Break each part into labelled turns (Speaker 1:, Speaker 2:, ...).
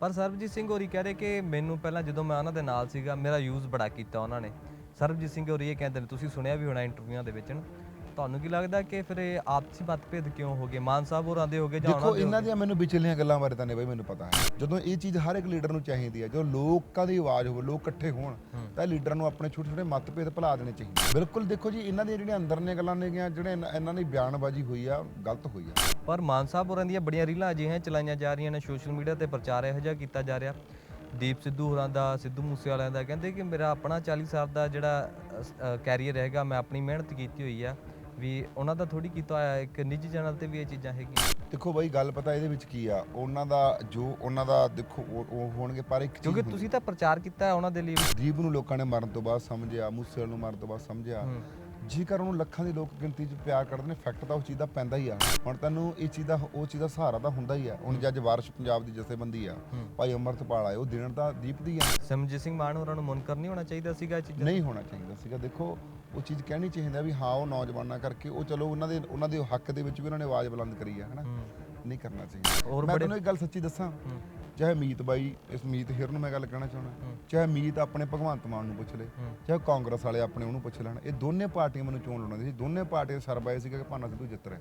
Speaker 1: ਪਰ ਸਰਬਜੀਤ ਸਿੰਘ ਹੋਰੀ ਕਹਿ ਰਹੇ ਕਿ ਮੈਨੂੰ ਪਹਿਲਾਂ ਜਦੋਂ ਮੈਂ ਉਹਨਾਂ ਦੇ ਨਾਲ ਸੀਗਾ, ਮੇਰਾ ਯੂਜ਼ ਬੜਾ ਕੀਤਾ ਉਹਨਾਂ ਨੇ। ਸਰਬਜੀਤ ਸਿੰਘ ਹੋਰੀ ਇਹ ਕਹਿੰਦੇ ਨੇ, ਤੁਸੀਂ ਸੁਣਿਆ ਵੀ ਹੋਣਾ ਇੰਟਰਵਿਊਆਂ ਦੇ ਵਿੱਚ ਨਾ ਤੁਹਾਨੂੰ ਕੀ ਲੱਗਦਾ ਕਿ ਫਿਰ ਇਹ ਆਪਸੀ ਮਤਭੇਦ ਕਿਉਂ ਹੋ ਗਏ? ਮਾਨ ਸਾਹਿਬ ਹੋਰਾਂ ਦੇ ਹੋ ਗਏ ਜਾਂ ਉਹਨਾਂ
Speaker 2: ਦੇਖੋ
Speaker 1: ਦੇ ਹੋ
Speaker 2: ਇਹਨਾਂ ਦੀਆਂ ਮੈਨੂੰ ਵਿਚਲੀਆਂ ਗੱਲਾਂ ਬਾਰੇ ਤਾਂ ਨਹੀਂ ਬਈ ਮੈਨੂੰ ਪਤਾ ਹੈ। ਜਦੋਂ ਇਹ ਚੀਜ਼ ਹਰ ਇੱਕ ਲੀਡਰ ਨੂੰ ਚਾਹੀਦੀ ਹੈ ਜਦੋਂ ਲੋਕਾਂ ਦੀ ਆਵਾਜ਼ ਹੋਵੇ ਲੋਕ ਇਕੱਠੇ ਹੋਣ ਤਾਂ ਲੀਡਰ ਨੂੰ ਆਪਣੇ ਛੋਟੇ ਛੋਟੇ ਮਤਭੇਦ ਭੁਲਾ ਦੇਣੇ ਚਾਹੀਦੇ ਬਿਲਕੁਲ ਦੇਖੋ ਜੀ ਇਹਨਾਂ ਦੀਆਂ ਜਿਹੜੀਆਂ ਅੰਦਰਲੀਆਂ ਗੱਲਾਂ ਨੇਗੀਆਂ ਜਿਹੜੇ ਇਹਨਾਂ- ਇਹਨਾਂ ਦੀ ਬਿਆਨਬਾਜ਼ੀ ਹੋਈ ਆ ਗਲਤ ਹੋਈ ਆ।
Speaker 1: ਪਰ ਮਾਨ ਸਾਹਿਬ ਹੋਰਾਂ ਦੀਆਂ ਬੜੀਆਂ ਰੀਲਾਂ ਅਜਿਹੀਆਂ ਚਲਾਈਆਂ ਜਾ ਰਹੀਆਂ ਨੇ ਸੋਸ਼ਲ ਮੀਡੀਆ ਤੇ ਪ੍ਰਚਾਰ ਇਹੋ ਜਿਹਾ ਕੀਤਾ ਜਾ ਰਿਹਾ। ਦੀਪ ਸਿੱਧੂ ਹੋਰਾਂ ਦਾ ਸਿੱਧੂ ਮੂਸੇਵਾਲਿਆਂ ਦਾ ਕਹਿੰਦੇ ਕਿ ਮੇਰਾ ਆਪਣਾ 40 ਸਾਲ ਦਾ ਜਿਹੜਾ ਕੈਰੀਅਰ ਹੈਗਾ ਮੈਂ ਆਪਣੀ ਮਿਹਨਤ ਕੀਤੀ ਹੋਈ ਆ। ਵੀ ਉਹਨਾਂ ਦਾ ਥੋੜੀ ਕੀਤਾ ਹੋਇਆ ਇੱਕ ਨਿੱਜੀ ਚੈਨਲ ਤੇ ਵੀ ਇਹ ਚੀਜ਼ਾਂ ਹੈਗੀਆਂ।
Speaker 2: ਦੇਖੋ ਬਈ ਗੱਲ ਪਤਾ ਇਹਦੇ ਵਿੱਚ ਕੀ ਆ ਉਹਨਾਂ ਦਾ ਜੋ ਉਹਨਾਂ ਦਾ ਦੇਖੋ ਉਹ ਉਹ ਹੋਣਗੇ ਪਰ ਇੱਕ ਚੀਜ਼
Speaker 1: ਕਿਉਂਕਿ
Speaker 2: ਹੁੰਦੀ-
Speaker 1: ਤੁਸੀਂ ਤਾਂ ਪ੍ਰਚਾਰ ਕੀਤਾ ਹੈ ਉਹਨਾਂ ਦੇ ਲਈ।
Speaker 2: ਦੀਪ ਨੂੰ ਲੋਕਾਂ ਨੇ ਮਰਨ ਤੋਂ ਬਾਅਦ ਸਮਝਿਆ ਮੂਸੇਵਾਲ ਨੂੰ ਮਰਨ ਤੋਂ ਬਾਅਦ ਸਮਝਿਆ।
Speaker 1: ਹੂੰ।
Speaker 2: ਜੇਕਰ ਉਹਨੂੰ ਲੱਖਾਂ ਦੀ ਲੋਕ ਗਿਣਤੀ 'ਚ ਪਿਆਰ ਕਰਦੇ ਨੇ ਫੈਕਟ ਤਾਂ ਉਸ ਚੀਜ਼ ਦਾ ਪੈਂਦਾ ਹੀ ਆ। ਹੁਣ ਤੈਨੂੰ ਇਹ ਚੀਜ਼ ਦਾ ਉਹ ਚੀਜ਼ ਦਾ ਸਹਾਰਾ ਤਾਂ ਹੁੰਦਾ ਹੀ ਆ। ਹੁਣ ਜੱਜ ਵਾਰਿਸ਼ ਪੰਜਾਬ ਦੀ ਜਥੇਬੰਦੀ ਆ ਭਾਈ ਅਮਰਤਪਾਲ ਆਏ ਉਹ ਦੇਣ ਤਾਂ ਦੀਪ ਦੀ ਆ।
Speaker 1: ਸਿਮਰਜੀਤ ਸਿੰਘ ਮਾਨ ਹੋਰਾਂ ਨੂੰ ਮੁਨਕਰ ਨਹੀਂ ਹੋਣਾ ਚਾਹੀਦਾ ਸੀਗਾ ਇਹ ਚੀਜ਼ਾਂ
Speaker 2: ਨਹੀਂ ਹੋਣਾ ਚਾਹੀਦਾ ਸੀਗਾ। ਦੇਖੋ ਉਹ ਚੀਜ਼ ਕਹਿਣੀ ਚਾਹੀਦਾ ਵੀ ਹਾਂ ਉਹ ਨੌਜਵਾਨਾਂ ਕਰਕੇ ਉਹ ਚਲੋ ਉਹਨਾਂ ਦੇ ਉਹਨਾਂ ਦੇ ਹੱਕ ਦੇ ਵਿੱਚ ਵੀ ਉਹਨਾਂ ਨੇ ਆਵਾਜ਼ ਬੁਲੰਦ ਕਰੀ ਆ ਹਨਾ?
Speaker 1: ਹੂੰ।
Speaker 2: ਨਹੀਂ ਕਰਨਾ ਚਾਹੀਦਾ। ਮੈਂ ਤੁਹਾਨੂੰ ਇੱਕ ਗੱਲ ਸੱਚੀ ਦੱਸਾਂ।
Speaker 1: ਹੂੰ।
Speaker 2: ਚਾਹੇ ਮੀਤ ਬਾਈ ਇਸ ਮੀਤ ਹਿਰ ਨੂੰ ਮੈਂ ਗੱਲ ਕਹਿਣਾ ਚਾਹੁੰਦਾ। ਚਾਹੇ ਮੀਤ ਆਪਣੇ ਭਗਵੰਤ ਮਾਨ ਨੂੰ ਪੁੱਛ ਲੇ।
Speaker 1: ਹੂੰ।
Speaker 2: ਚਾਹੇ ਕਾਂਗਰਸ ਵਾਲੇ ਆਪਣੇ ਉਹਨੂੰ ਪੁੱਛ ਲੈਣ। ਇਹ ਦੋਨੇ ਪਾਰਟੀਆਂ ਮੈਨੂੰ ਚੋਣ ਲੜਾਉਂਦੇ ਸੀ। ਦੋਨੇ ਪਾਰਟੀਆਂ ਸਰਬਾਏ ਸੀਗਾ ਕਿ ਭਾਨਾ ਸਿੱਧੂ ਜਿੱਤ ਰਿਹਾ।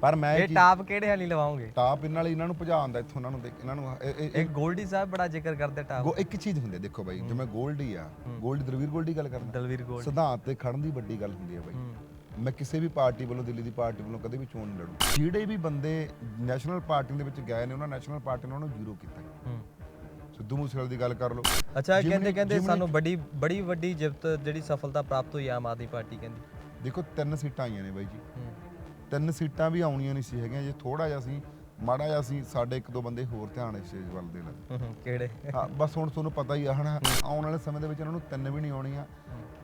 Speaker 2: ਪਰ ਮੈਂ
Speaker 1: ਇਹ
Speaker 2: ਇਹ
Speaker 1: ਟਾਪ ਕਿਹੜੇ ਹਾਲੀ ਲਵਾਉਂਗੇ
Speaker 2: ਟਾਪ ਇਹਨਾਂ ਵਾਲੀ ਇਹਨਾਂ ਨੂੰ ਭਜਾਉਣ ਦਾ ਇੱਥੋਂ ਇਹਨਾਂ ਨੂੰ ਇਹਨਾਂ ਨੂੰ ਇਹ- ਇਹ-
Speaker 1: ਗੋਲਡੀ ਸਾਹਿਬ ਬੜਾ ਜ਼ਿਕਰ ਕਰਦੇ ਟਾਪ।
Speaker 2: ਗੋ- ਇੱਕ ਚੀਜ਼ ਹੁੰਦੀ ਹੈ ਦੇਖੋ ਬਾਈ ਜਿਵੇਂ ਗੋਲਡੀ ਆ ਗੋਲਡੀ ਦਲਵੀਰ ਗੋਲਡੀ ਗੱਲ ਕਰਦਾ
Speaker 1: ਦਲਵੀਰ ਗੋਲਡ।
Speaker 2: ਸਿਧਾਂਤ ਤੇ ਖੜਨ ਦੀ ਵੱਡੀ ਗੱਲ ਹੁੰਦੀ ਹੈ ਬਾਈ।
Speaker 1: ਹੂੰ।
Speaker 2: ਮੈਂ ਕਿਸੇ ਵੀ ਪਾਰਟੀ ਵੱਲੋਂ ਦਿੱਲੀ ਦੀ ਪਾਰਟੀ ਵੱਲੋਂ ਕਦੇ ਵੀ ਚੋਣ ਨਹੀਂ ਲੜੂ। ਜਿਹੜੇ ਵੀ ਬੰਦੇ ਨੈਸ਼ਨਲ ਪਾਰਟੀ ਦੇ ਵਿੱਚ ਗਏ ਨੇ ਉਹਨਾਂ ਨੈਸ਼ਨਲ ਪਾਰਟੀ ਨੇ ਉਹਨਾਂ ਨੂੰ ਜ਼ੀਰੋ ਕੀਤਾ।
Speaker 1: ਹੂੰ।
Speaker 2: ਸਿੱਧੂ ਮੂਸੇਵਾਲੇ ਦੀ ਗੱਲ ਕਰ ਲਓ।
Speaker 1: ਅੱਛਾ
Speaker 2: ਜਿਮਨੀ-
Speaker 1: ਕਹਿੰਦੇ ਕਹਿੰਦੇ
Speaker 2: ਜਿਮਨੀ-
Speaker 1: ਸਾਨੂੰ ਬੜੀ ਬੜੀ ਵੱਡੀ ਜਿੱਤ ਜਿਹੜੀ ਸਫਲਤਾ ਪ੍ਰਾਪਤ ਹੋਈ ਆਮ ਆਦਮੀ ਪਾਰਟੀ ਕਹਿੰਦੀ।
Speaker 2: ਦੇਖੋ ਤਿੰਨ ਸੀਟਾਂ ਆਈਆਂ ਨੇ ਬਾਈ ਜੀ।
Speaker 1: ਹੂੰ।
Speaker 2: ਤਿੰਨ ਸੀਟਾਂ ਵੀ ਆਉਣੀਆਂ ਨਹੀਂ ਸੀ ਹੈਗੀਆਂ ਜੇ ਥੋੜਾ ਜਿਹਾ ਸੀ ਮਾੜਾ ਜਿਹਾ ਸੀ ਸਾਡੇ ਇੱਕ ਦੋ ਬੰਦੇ ਹੋਰ ਧਿਆਨ ਇਸ ਚੀਜ਼ ਵੱਲ ਦੇ ਲੱਗੇ।
Speaker 1: ਹੂੰ, ਹੂੰ, ਕਿਹੜੇ?
Speaker 2: ਹਾਂ ਬਸ ਹੁਣ ਤੁਹਾਨੂੰ ਪਤਾ ਹੀ ਆ ਹਨਾ ਆਉਣ ਵਾਲੇ ਸਮੇਂ ਦੇ ਵਿੱਚ ਇਹਨਾਂ ਨੂੰ ਤਿੰਨ ਵੀ ਨਹੀਂ ਆਉਣੀਆਂ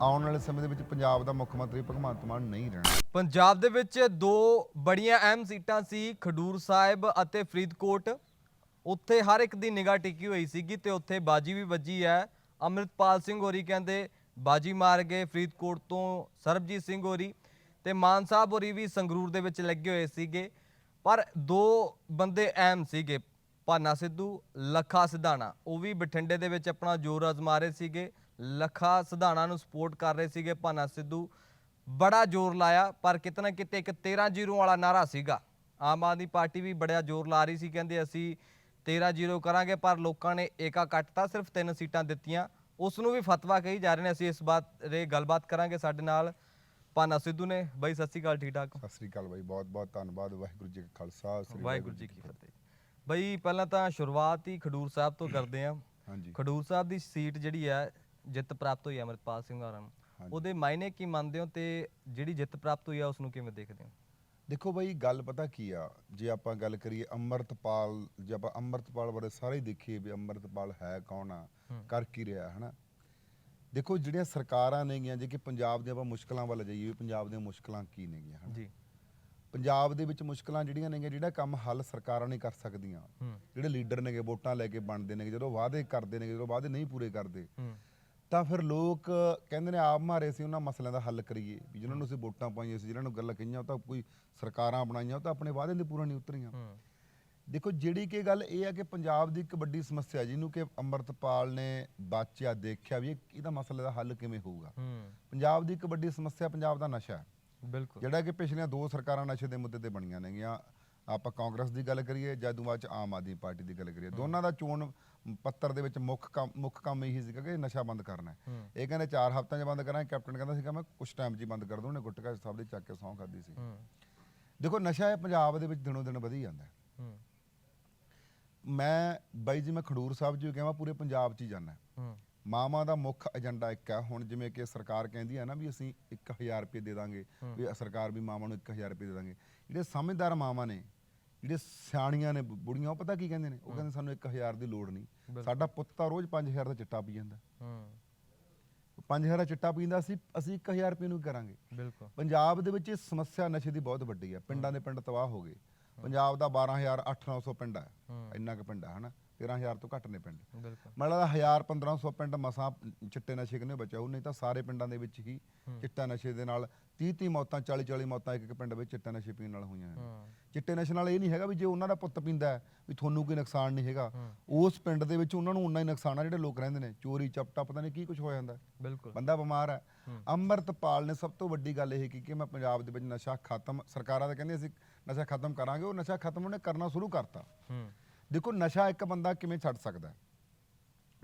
Speaker 2: ਆਉਣ ਵਾਲੇ ਸਮੇਂ ਦੇ ਵਿੱਚ ਪੰਜਾਬ ਦਾ ਮੁੱਖ ਮੰਤਰੀ ਭਗਵੰਤ ਮਾਨ ਨਹੀਂ ਰਹਿਣਾ।
Speaker 1: ਪੰਜਾਬ ਦੇ ਵਿੱਚ ਦੋ ਬੜੀਆਂ ਅਹਿਮ ਸੀਟਾਂ ਸੀ ਖਡੂਰ ਸਾਹਿਬ ਅਤੇ ਫਰੀਦਕੋਟ। ਉੱਥੇ ਹਰ ਇੱਕ ਦੀ ਨਿਗਾਹ ਟਿਕੀ ਹੋਈ ਸੀਗੀ ਤੇ ਉੱਥੇ ਬਾਜੀ ਵੀ ਵੱਜੀ ਹੈ। ਅੰਮ੍ਰਿਤਪਾਲ ਸਿੰਘ ਹੋਰੀ ਕਹਿੰਦੇ ਬਾਜੀ ਮਾਰ ਗਏ ਫਰੀਦਕੋਟ ਤੋਂ ਸਰਬਜੀਤ ਸਿੰਘ ਹੋਰੀ। ਤੇ ਮਾਨ ਸਾਹਿਬ ਹੋਰੀ ਵੀ ਸੰਗਰੂਰ ਦੇ ਵਿੱਚ ਲੱਗੇ ਹੋਏ ਸੀਗੇ, ਪਰ ਦੋ ਬੰਦੇ ਅਹਿਮ ਸੀਗੇ, ਭਾਨਾ ਸਿੱਧੂ, ਲੱਖਾ ਸਿਧਾਣਾ। ਉਹ ਵੀ ਬਠਿੰਡੇ ਦੇ ਵਿੱਚ ਆਪਣਾ ਜ਼ੋਰ ਅਜ਼ਮਾ ਰਹੇ ਸੀਗੇ, ਲੱਖਾ ਸਿਧਾਣਾ ਨੂੰ ਸਪੋਰਟ ਕਰ ਰਹੇ ਸੀਗੇ ਭਾਨਾ ਸਿੱਧੂ। ਬੜਾ ਜ਼ੋਰ ਲਾਇਆ, ਪਰ ਕਿਤੇ ਨਾ ਕਿਤੇ ਇੱਕ 13-0 ਵਾਲਾ ਨਾਰਾ ਸੀਗਾ। ਆਮ ਆਦਮੀ ਪਾਰਟੀ ਵੀ ਬੜਾ ਜ਼ੋਰ ਲਾ ਰਹੀ ਸੀ, ਕਹਿੰਦੇ ਅਸੀਂ 13-0 ਕਰਾਂਗੇ, ਪਰ ਲੋਕਾਂ ਨੇ ਏਕਾ ਕੱਟਤਾ, ਸਿਰਫ ਤਿੰਨ ਸੀਟਾਂ ਦਿੱਤੀਆਂ। ਉਸ ਨੂੰ ਵੀ ਫਤਵਾ ਕਹੀ ਜਾ ਰਹੇ ਨੇ, ਅਸੀਂ ਇਸ ਬਾਤ ਰੇ ਗੱਲਬਾਤ ਕਰਾਂਗੇ ਸਾਡੇ ਨਾਲ। ਭਾਨਾ ਸਿੱਧੂ ਨੇ। ਬਾਈ ਸਤਿ ਸ਼੍ਰੀ ਅਕਾਲ ਠੀਕ ਠਾਕ
Speaker 2: ਸਤਿ ਸ੍ਰੀ ਅਕਾਲ ਬਾਈ ਬਹੁਤ ਬਹੁਤ ਧੰਨਵਾਦ। ਵਾਹਿਗੁਰੂ ਜੀ ਕਾ ਖਾਲਸਾ ਸ੍ਰੀ
Speaker 1: ਵਾਹਿਗੁਰੂ ਜੀ ਕੀ ਫਤਿਹ। ਬਾਈ ਪਹਿਲਾਂ ਤਾਂ ਸ਼ੁਰੂਆਤ ਹੀ ਖਡੂਰ ਸਾਹਿਬ ਤੋਂ ਕਰਦੇ ਆਂ।
Speaker 2: ਹਾਂਜੀ।
Speaker 1: ਖਡੂਰ ਸਾਹਿਬ ਦੀ ਸੀਟ ਜਿਹੜੀ ਹੈ ਜਿੱਤ ਪ੍ਰਾਪਤ ਹੋਈ ਹੈ ਅਮਰਿਤਪਾਲ ਸਿੰਘ ਹੋਰਾਂ ਨੂੰ।
Speaker 2: ਹਾਂਜੀ।
Speaker 1: ਉਹਦੇ ਮਾਇਨੇ ਕੀ ਮੰਨਦੇ ਹੋ ਤੇ ਜਿਹੜੀ ਜਿੱਤ ਪ੍ਰਾਪਤ ਹੋਈ ਆ ਉਸ ਨੂੰ ਕਿਵੇਂ ਦੇਖਦੇ ਹੋ?
Speaker 2: ਦੇਖੋ ਬਾਈ ਗੱਲ ਪਤਾ ਕੀ ਆ ਜੇ ਆਪਾਂ ਗੱਲ ਕਰੀਏ ਅੰਮ੍ਰਿਤਪਾਲ ਜੇ ਆਪਾਂ ਅੰਮ੍ਰਿਤਪਾਲ ਬਾਰੇ ਸਾਰੇ ਦੇਖੀਏ ਵੀ ਅੰਮ੍ਰਿਤਪਾਲ ਹੈ ਕੌਣ ਆ ਕਰ ਕੀ ਰਿਹਾ ਹਨਾ? ਦੇਖੋ ਜਿਹੜੀਆਂ ਸਰਕਾਰਾਂ ਨੇਗੀਆਂ ਜੇ ਕਿ ਪੰਜਾਬ ਦੀਆਂ ਆਪਾਂ ਮੁਸ਼ਕਲਾਂ ਵੱਲ ਜਾਈਏ ਪੰਜਾਬ ਦੀਆਂ ਮੁਸ਼ਕਲਾਂ ਕੀ ਨੇਗੀਆਂ ਹਨਾ?
Speaker 1: ਜੀ।
Speaker 2: ਪੰਜਾਬ ਦੇ ਵਿੱਚ ਮੁਸ਼ਕਲਾਂ ਜਿਹੜੀਆਂ ਨੇਗੀਆਂ ਜਿਹੜਾ ਕੰਮ ਹੱਲ ਸਰਕਾਰਾਂ ਨਹੀਂ ਕਰ ਸਕਦੀਆਂ। ਜਿਹੜੇ ਲੀਡਰ ਨੇਗੇ ਵੋਟਾਂ ਲੈ ਕੇ ਬਣਦੇ ਨੇਗੇ ਜਦੋਂ ਵਾਅਦੇ ਕਰਦੇ ਨੇਗੇ ਜਦੋਂ ਵਾਅਦੇ ਨਹੀਂ ਪੂਰੇ ਕਰਦੇ ਤਾਂ ਫਿਰ ਲੋਕ ਕਹਿੰਦੇ ਨੇ ਆਪ ਮਾਰੇ ਸੀ ਉਹਨਾਂ ਮਸਲਿਆਂ ਦਾ ਹੱਲ ਕਰੀਏ। ਵੀ ਜਿਨ੍ਹਾਂ ਨੂੰ ਅਸੀਂ ਵੋਟਾਂ ਪਾਈਆਂ ਸੀ ਜਿਨ੍ਹਾਂ ਨੂੰ ਗੱਲਾਂ ਕਹੀਆਂ ਉਹ ਤਾਂ ਕੋਈ ਸਰਕਾਰਾਂ ਬਣਾਈਆਂ ਉਹ ਤਾਂ ਆਪਣੇ ਵਾਅਦੇ ਦੇ ਪੂਰਾ ਨਹੀਂ ਉਤਰੀਆਂ। ਦੇਖੋ ਜਿਹੜੀ ਕਿ ਗੱਲ ਇਹ ਹੈ ਕਿ ਪੰਜਾਬ ਦੀ ਇੱਕ ਵੱਡੀ ਸਮੱਸਿਆ ਜਿਹਨੂੰ ਕਿ ਅੰਮ੍ਰਿਤਪਾਲ ਨੇ ਬਾਚਿਆ ਦੇਖਿਆ ਵੀ ਇਹ- ਇਹਦਾ ਮਸਲੇ ਦਾ ਹੱਲ ਕਿਵੇਂ ਹੋਊਗਾ।
Speaker 1: ਹੂੰ।
Speaker 2: ਪੰਜਾਬ ਦੀ ਇੱਕ ਵੱਡੀ ਸਮੱਸਿਆ ਪੰਜਾਬ ਦਾ ਨਸ਼ਾ ਹੈ।
Speaker 1: ਬਿਲਕੁਲ।
Speaker 2: ਜਿਹੜਾ ਕਿ ਪਿਛਲੀਆਂ ਦੋ ਸਰਕਾਰਾਂ ਨਸ਼ੇ ਦੇ ਮੁੱਦੇ ਤੇ ਬਣੀਆਂ ਨੇਗੀਆਂ। ਆਪਾਂ ਕਾਂਗਰਸ ਦੀ ਗੱਲ ਕਰੀਏ ਜਾਂ ਦੂਆ ਚ ਆਮ ਆਦਮੀ ਪਾਰਟੀ ਦੀ ਗੱਲ ਕਰੀਏ। ਦੋਨਾਂ ਦਾ ਚੋਣ ਪੱਤਰ ਦੇ ਵਿੱਚ ਮੁੱਖ ਕੰਮ ਮੁੱਖ ਕੰਮ ਇਹੀ ਸੀਗਾ ਕਿ ਨਸ਼ਾ ਬੰਦ ਕਰਨਾ ਹੈ।
Speaker 1: ਹੂੰ।
Speaker 2: ਇਹ ਕਹਿੰਦੇ 4 ਹਫ਼ਤਿਆਂ 'ਚ ਬੰਦ ਕਰਾਂਗੇ ਕੈਪਟਨ ਕਹਿੰਦਾ ਸੀਗਾ ਮੈਂ ਕੁਝ ਟਾਈਮ 'ਚ ਹੀ ਬੰਦ ਕਰ ਦੂੰ ਉਹਨੇ ਗੁੱਟਕਾ ਸਾਹਿਬ ਦੇ ਚੱਕ ਕੇ ਸੌਂ ਖਾਦੀ ਸੀ।
Speaker 1: ਹੂੰ।
Speaker 2: ਦੇਖੋ ਨਸ਼ਾ ਇਹ ਪੰਜਾਬ ਦੇ ਵਿੱਚ ਦਿਨੋਂ ਦਿਨ ਵਧੀ ਜਾਂਦਾ ਹੈ।
Speaker 1: ਹੂੰ।
Speaker 2: ਮੈਂ ਬਾਈ ਜੀ ਮੈਂ ਖਡੂਰ ਸਾਹਿਬ ਜੀ ਕਹਾਂ ਪੂਰੇ ਪੰਜਾਬ 'ਚ ਹੀ ਜਾਣਾ
Speaker 1: ਹੂੰ।
Speaker 2: ਮਾਵਾਂ ਦਾ ਮੁੱਖ ਏਜੰਡਾ ਇੱਕ ਹੈ। ਹੁਣ ਜਿਵੇਂ ਕਿ ਸਰਕਾਰ ਕਹਿੰਦੀ ਹੈ ਨਾ ਵੀ ਅਸੀਂ 1000 ਰੁਪਏ ਦੇ ਦਾਂਗੇ ਵੀ ਸਰਕਾਰ ਵੀ ਮਾਵਾਂ ਨੂੰ 1000 ਰੁਪਏ ਦੇ ਦਾਂਗੇ। ਜਿਹੜੇ ਸਮਝਦਾਰ ਮਾਵਾਂ ਨੇ ਜਿਹੜੇ ਸਿਆਣੀਆਂ ਨੇ ਬੁੜੀਆਂ ਉਹ ਪਤਾ ਕੀ ਕਹਿੰਦੇ ਨੇ? ਉਹ ਕਹਿੰਦੇ ਸਾਨੂੰ 1000 ਦੀ ਲੋੜ ਨਹੀਂ। ਸਾਡਾ ਪੁੱਤ ਤਾਂ ਰੋਜ਼ 5000 ਦਾ ਚਿੱਟਾ ਪੀ ਜਾਂਦਾ।
Speaker 1: ਹੂੰ।
Speaker 2: 5000 ਦਾ ਚਿੱਟਾ ਪੀਂਦਾ ਸੀ ਅਸੀਂ 1000 ਰੁਪਏ ਨੂੰ ਕਰਾਂਗੇ।
Speaker 1: ਬਿਲਕੁਲ।
Speaker 2: ਪੰਜਾਬ ਦੇ ਵਿੱਚ ਇਹ ਸਮੱਸਿਆ ਨਸ਼ੇ ਦੀ ਬਹੁਤ ਵੱਡੀ ਹੈ। ਪਿੰਡਾਂ ਦੇ ਪਿੰਡ ਤਬਾਹ ਹੋ ਗਏ। ਪੰਜਾਬ ਦਾ 12000 8900 ਪਿੰਡ ਹੈ। ਇੰਨਾ ਕੁ ਪਿੰਡ ਹੈ ਹਨਾ? 13000 ਤੋਂ ਘੱਟ ਨੇ ਪਿੰਡ। ਮੈਨੂੰ ਲੱਗਦਾ 1000 1500 ਪਿੰਡ ਮਸਾਂ ਚਿੱਟੇ ਨਸ਼ੇ ਕਨੇ ਬਚਾਉ ਨਹੀਂ ਤਾਂ ਸਾਰੇ ਪਿੰਡਾਂ ਦੇ ਵਿੱਚ ਹੀ ਚਿੱਟਾ ਨਸ਼ੇ ਦੇ ਨਾਲ 30 30 ਮੌਤਾਂ 40 40 ਮੌਤਾਂ ਇੱਕ ਇੱਕ ਪਿੰਡ ਵਿੱਚ ਚਿੱਟਾ ਨਸ਼ੇ ਪੀਣ ਨਾਲ ਹੋਈਆਂ ਹਨ ਚਿੱਟੇ ਨਸ਼ੇ ਨਾਲ ਇਹ ਨਹੀਂ ਹੈਗਾ ਵੀ ਜੇ ਉਹਨਾਂ ਦਾ ਪੁੱਤ ਪੀਂਦਾ ਹੈ, ਵੀ ਤੁਹਾਨੂੰ ਕੋਈ ਨੁਕਸਾਨ ਨਹੀਂ ਹੈਗਾ। ਉਸ ਪਿੰਡ ਦੇ ਵਿੱਚ ਉਹਨਾਂ ਨੂੰ ਉਨਾ ਹੀ ਨੁਕਸਾਨ ਆ ਜਿਹੜੇ ਲੋਕ ਰਹਿੰਦੇ ਨੇ। ਚੋਰੀ ਚਪਟਾ ਪਤਾ ਨਹੀਂ ਕੀ ਕੁਝ ਹੋ ਜਾਂਦਾ।
Speaker 1: ਬਿਲਕੁਲ।
Speaker 2: ਬੰਦਾ ਬਿਮਾਰ ਹੈ। ਅੰਮ੍ਰਿਤਪਾਲ ਨੇ ਸਭ ਤੋਂ ਵੱਡੀ ਗੱਲ ਇਹ ਕੀਤੀ ਕਿ ਮੈਂ ਪੰਜਾਬ ਦੇ ਵਿੱਚ ਨਸ਼ਾ ਖਤਮ ਸਰਕਾਰਾਂ ਤਾਂ ਕਹਿੰਦੇ ਅਸੀਂ ਨਸ਼ਾ ਖਤਮ ਕਰਾਂਗੇ ਉਹ ਨਸ਼ਾ ਖਤਮ ਉਹਨੇ ਕਰਨਾ ਸ਼ੁਰੂ ਕਰਤਾ।
Speaker 1: ਹੂੰ।
Speaker 2: ਦੇਖੋ ਨਸ਼ਾ ਇੱਕ ਬੰਦਾ ਕਿਵੇਂ ਛੱਡ ਸਕਦਾ ਹੈ?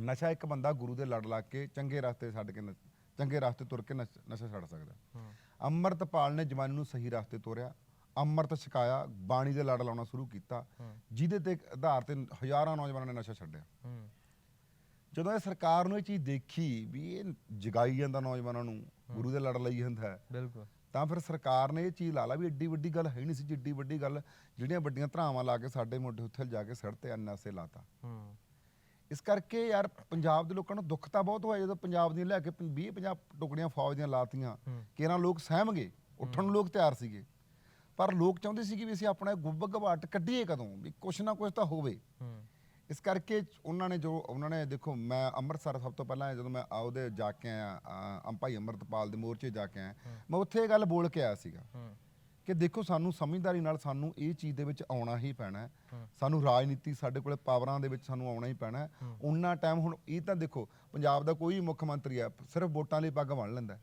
Speaker 2: ਨਸ਼ਾ ਇੱਕ ਬੰਦਾ ਗੁਰੂ ਦੇ ਲੜ ਲਾ ਕੇ ਚੰਗੇ ਰਸਤੇ ਛੱਡ ਕੇ ਚੰਗੇ ਰਸਤੇ ਤੁਰ ਕੇ ਨਸ਼- ਨਸ਼ਾ ਛੱਡ ਸਕਦਾ ਹੈ।
Speaker 1: ਹੂੰ।
Speaker 2: ਅੰਮ੍ਰਿਤਪਾਲ ਨੇ ਜਵਾਨੀ ਨੂੰ ਸਹੀ ਰਸਤੇ ਤੋਰਿਆ ਅੰਮ੍ਰਿਤ ਛਕਾਇਆ ਬਾਣੀ ਦੇ ਲੜ ਲਾਉਣਾ ਸ਼ੁਰੂ ਕੀਤਾ
Speaker 1: ਹੂੰ।
Speaker 2: ਜਿਹਦੇ ਤੇ ਆਧਾਰ ਤੇ ਹਜ਼ਾਰਾਂ ਨੌਜਵਾਨਾਂ ਨੇ ਨਸ਼ਾ ਛੱਡਿਆ।
Speaker 1: ਹੂੰ।
Speaker 2: ਜਦੋਂ ਇਹ ਸਰਕਾਰ ਨੂੰ ਇਹ ਚੀਜ਼ ਦੇਖੀ ਵੀ ਇਹ ਜਗਾਈ ਜਾਂਦਾ ਨੌਜਵਾਨਾਂ ਨੂੰ ਗੁਰੂ ਦੇ ਲੜ ਲਈ ਜਾਂਦਾ ਹੈ
Speaker 1: ਬਿਲਕੁਲ।
Speaker 2: ਤਾਂ ਫਿਰ ਸਰਕਾਰ ਨੇ ਇਹ ਚੀਜ਼ ਲਾ ਲਾ ਵੀ ਏਡੀ ਵੱਡੀ ਗੱਲ ਹੈ ਨਹੀਂ ਸੀ ਜਿੱਡੀ ਵੱਡੀ ਗੱਲ ਜਿਹੜੀਆਂ ਵੱਡੀਆਂ ਧਰਾਵਾਂ ਲਾ ਕੇ ਸਾਡੇ ਮੋਢੇ ਉੱਥੇ ਜਾ ਕੇ ਸੜ ਤੇ ਐਨਐਸਏ ਲਾਤਾ।
Speaker 1: ਹੂੰ।
Speaker 2: ਇਸ ਕਰਕੇ ਯਾਰ ਪੰਜਾਬ ਦੇ ਲੋਕਾਂ ਨੂੰ ਦੁੱਖ ਤਾਂ ਬਹੁਤ ਹੋਇਆ ਜਦੋਂ ਪੰਜਾਬ ਦੀਆਂ ਲੈ ਕੇ 20 50 ਟੁਕੜੀਆਂ ਫੌਜ ਦੀਆਂ ਲਾਤੀਆਂ।
Speaker 1: ਹੂੰ।
Speaker 2: ਕਿ ਇਹਨਾਂ ਲੋਕ ਸਹਿਮਗੇ ਉੱਠਣ ਨੂੰ ਲੋਕ ਤਿਆਰ ਸੀਗੇ। ਪਰ ਲੋਕ ਚਾਹੁੰਦੇ ਸੀ ਕਿ ਵੀ ਅਸੀਂ ਆਪਣਾ ਗੁੱਬ ਗਵਾਟ ਕੱਢੀਏ ਕਦੋਂ? ਵੀ ਕੁਛ ਨਾ ਕੁਛ ਤਾਂ ਹੋਵੇ।
Speaker 1: ਹੂੰ।
Speaker 2: ਇਸ ਕਰਕੇ ਉਹਨਾਂ ਨੇ ਜੋ ਉਹਨਾਂ ਨੇ ਦੇਖੋ ਮੈਂ ਅੰਮ੍ਰਿਤਸਰ ਸਭ ਤੋਂ ਪਹਿਲਾਂ ਜਦੋਂ ਮੈਂ ਆ ਉਹਦੇ ਜਾ ਕੇ ਆਇਆ ਅ, ਭਾਈ ਅੰਮ੍ਰਿਤਪਾਲ ਦੇ ਮੋਰਚੇ ਜਾ ਕੇ ਆਇਆ ਮੈਂ ਉੱਥੇ ਇਹ ਗੱਲ ਬੋਲ ਕੇ ਆਇਆ ਸੀਗਾ ਕਿ ਦੇਖੋ ਸਾਨੂੰ ਸਮਝਦਾਰੀ ਨਾਲ ਸਾਨੂੰ ਇਹ ਚੀਜ਼ ਦੇ ਵਿੱਚ ਆਉਣਾ ਹੀ ਪੈਣਾ। ਸਾਨੂੰ ਰਾਜਨੀਤੀ ਸਾਡੇ ਕੋਲੇ ਪਾਵਰਾਂ ਦੇ ਵਿੱਚ ਸਾਨੂੰ ਆਉਣਾ ਹੀ ਪੈਣਾ ਉਨਾ ਟਾਈਮ ਹੁਣ ਇਹ ਤਾਂ ਦੇਖੋ ਪੰਜਾਬ ਦਾ ਕੋਈ ਮੁੱਖ ਮੰਤਰੀ ਆ ਸਿਰਫ ਵੋਟਾਂ ਲਈ ਪੱਗ ਬੰਨ ਲੈਂਦਾ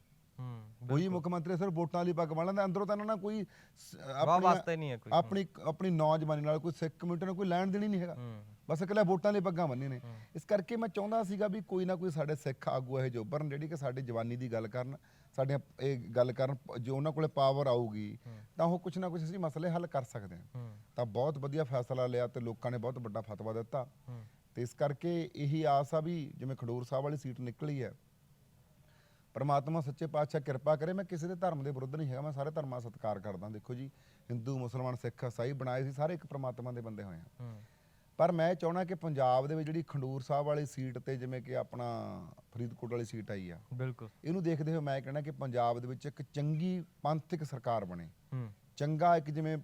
Speaker 2: ਕੋਈ ਮੁੱਖ ਮੰਤਰੀ ਸਿਰਫ ਵੋਟਾਂ ਲਈ ਪੱਗ ਬੰਨ ਲੈਂਦਾ ਅੰਦਰੋਂ ਤਾਂ ਇਹਨਾਂ ਨਾਲ ਕੋਈ
Speaker 1: ਕੋਈ।
Speaker 2: ਆਪਣੀ ਆਪਣੀ ਨੌਜਵਾਨੀ ਨਾਲ ਕੋਈ ਸਿੱਖ ਕਮਿਊਨਿਟੀ ਨਾਲ ਕੋਈ ਲੈਣ ਦੇਣ ਨਹੀਂ ਹੈਗਾ। ਬਸ ਇਕੱਲਾ ਵੋਟਾਂ ਲਈ ਪੱਗਾਂ ਬੰਨੀਆਂ ਨੇ। ਇਸ ਕਰਕੇ ਮੈਂ ਚਾਹੁੰਦਾ ਸੀਗਾ ਵੀ ਕੋਈ ਨਾ ਕੋਈ ਸਾਡੇ ਸਿੱਖ ਆਗੂ ਇਹ ਜੋ ਉੱਭਰਨ ਜਿਹੜੀ ਕਿ ਸਾਡੀ ਜਵਾਨੀ ਦੀ ਗੱਲ ਕਰਨ ਸਾਡੀਆਂ ਇਹ ਗੱਲ ਕਰਨ ਜੋ ਉਹਨਾਂ ਕੋਲੇ ਪਾਵਰ ਆਊਗੀ ਤਾਂ ਉਹ ਕੁਝ ਨਾ ਕੁਝ ਅਸੀਂ ਮਸਲੇ ਹੱਲ ਕਰ ਸਕਦੇ ਹਾਂ। ਤਾਂ ਬਹੁਤ ਵਧੀਆ ਫੈਸਲਾ ਲਿਆ ਤੇ ਲੋਕਾਂ ਨੇ ਬਹੁਤ ਵੱਡਾ ਫਤਵਾ ਦਿੱਤਾ। ਤੇ ਇਸ ਕਰਕੇ ਇਹੀ ਆਸ ਆ ਵੀ ਜਿਵੇਂ ਖਡੂਰ ਸਾਹਿਬ ਵਾਲੀ ਸੀਟ ਨਿਕਲੀ ਹੈ ਪਰਮਾਤਮਾ ਸੱਚੇ ਪਾਤਸ਼ਾਹ ਕਿਰਪਾ ਕਰੇ ਮੈਂ ਕਿਸੇ ਦੇ ਧਰਮ ਦੇ ਵਿਰੁੱਧ ਨਹੀਂ ਹੈਗਾ ਮੈਂ ਸਾਰੇ ਧਰਮਾਂ ਦਾ ਸਤਿਕਾਰ ਕਰਦਾ। ਦੇਖੋ ਜੀ ਹਿੰਦੂ ਮੁਸਲਮਾਨ ਸਿੱਖ ਈਸਾਈ ਬਣਾਏ ਸੀ ਸਾਰੇ ਇੱਕ ਪਰਮਾਤਮਾ ਦੇ ਬੰਦੇ ਹੋਏ ਆ। ਪਰ ਮੈਂ ਚਾਹਣਾ ਕਿ ਪੰਜਾਬ ਦੇ ਵਿੱਚ ਜਿਹੜੀ ਖੰਡੂਰ ਸਾਹਿਬ ਵਾਲੀ ਸੀਟ ਤੇ ਜਿਵੇਂ ਕਿ ਆਪਣਾ ਫਰੀਦਕੋਟ ਵਾਲੀ ਸੀਟ ਆਈ ਆ
Speaker 1: ਬਿਲਕੁਲ।
Speaker 2: ਇਹਨੂੰ ਦੇਖਦੇ ਹੋਏ ਮੈਂ ਕਹਿਣਾ ਕਿ ਪੰਜਾਬ ਦੇ ਵਿੱਚ ਇੱਕ ਚੰਗੀ ਪੰਥਕ ਸਰਕਾਰ ਬਣੇ।
Speaker 1: ਹੂੰ।
Speaker 2: ਚੰਗਾ ਇੱਕ ਜਿਵੇਂ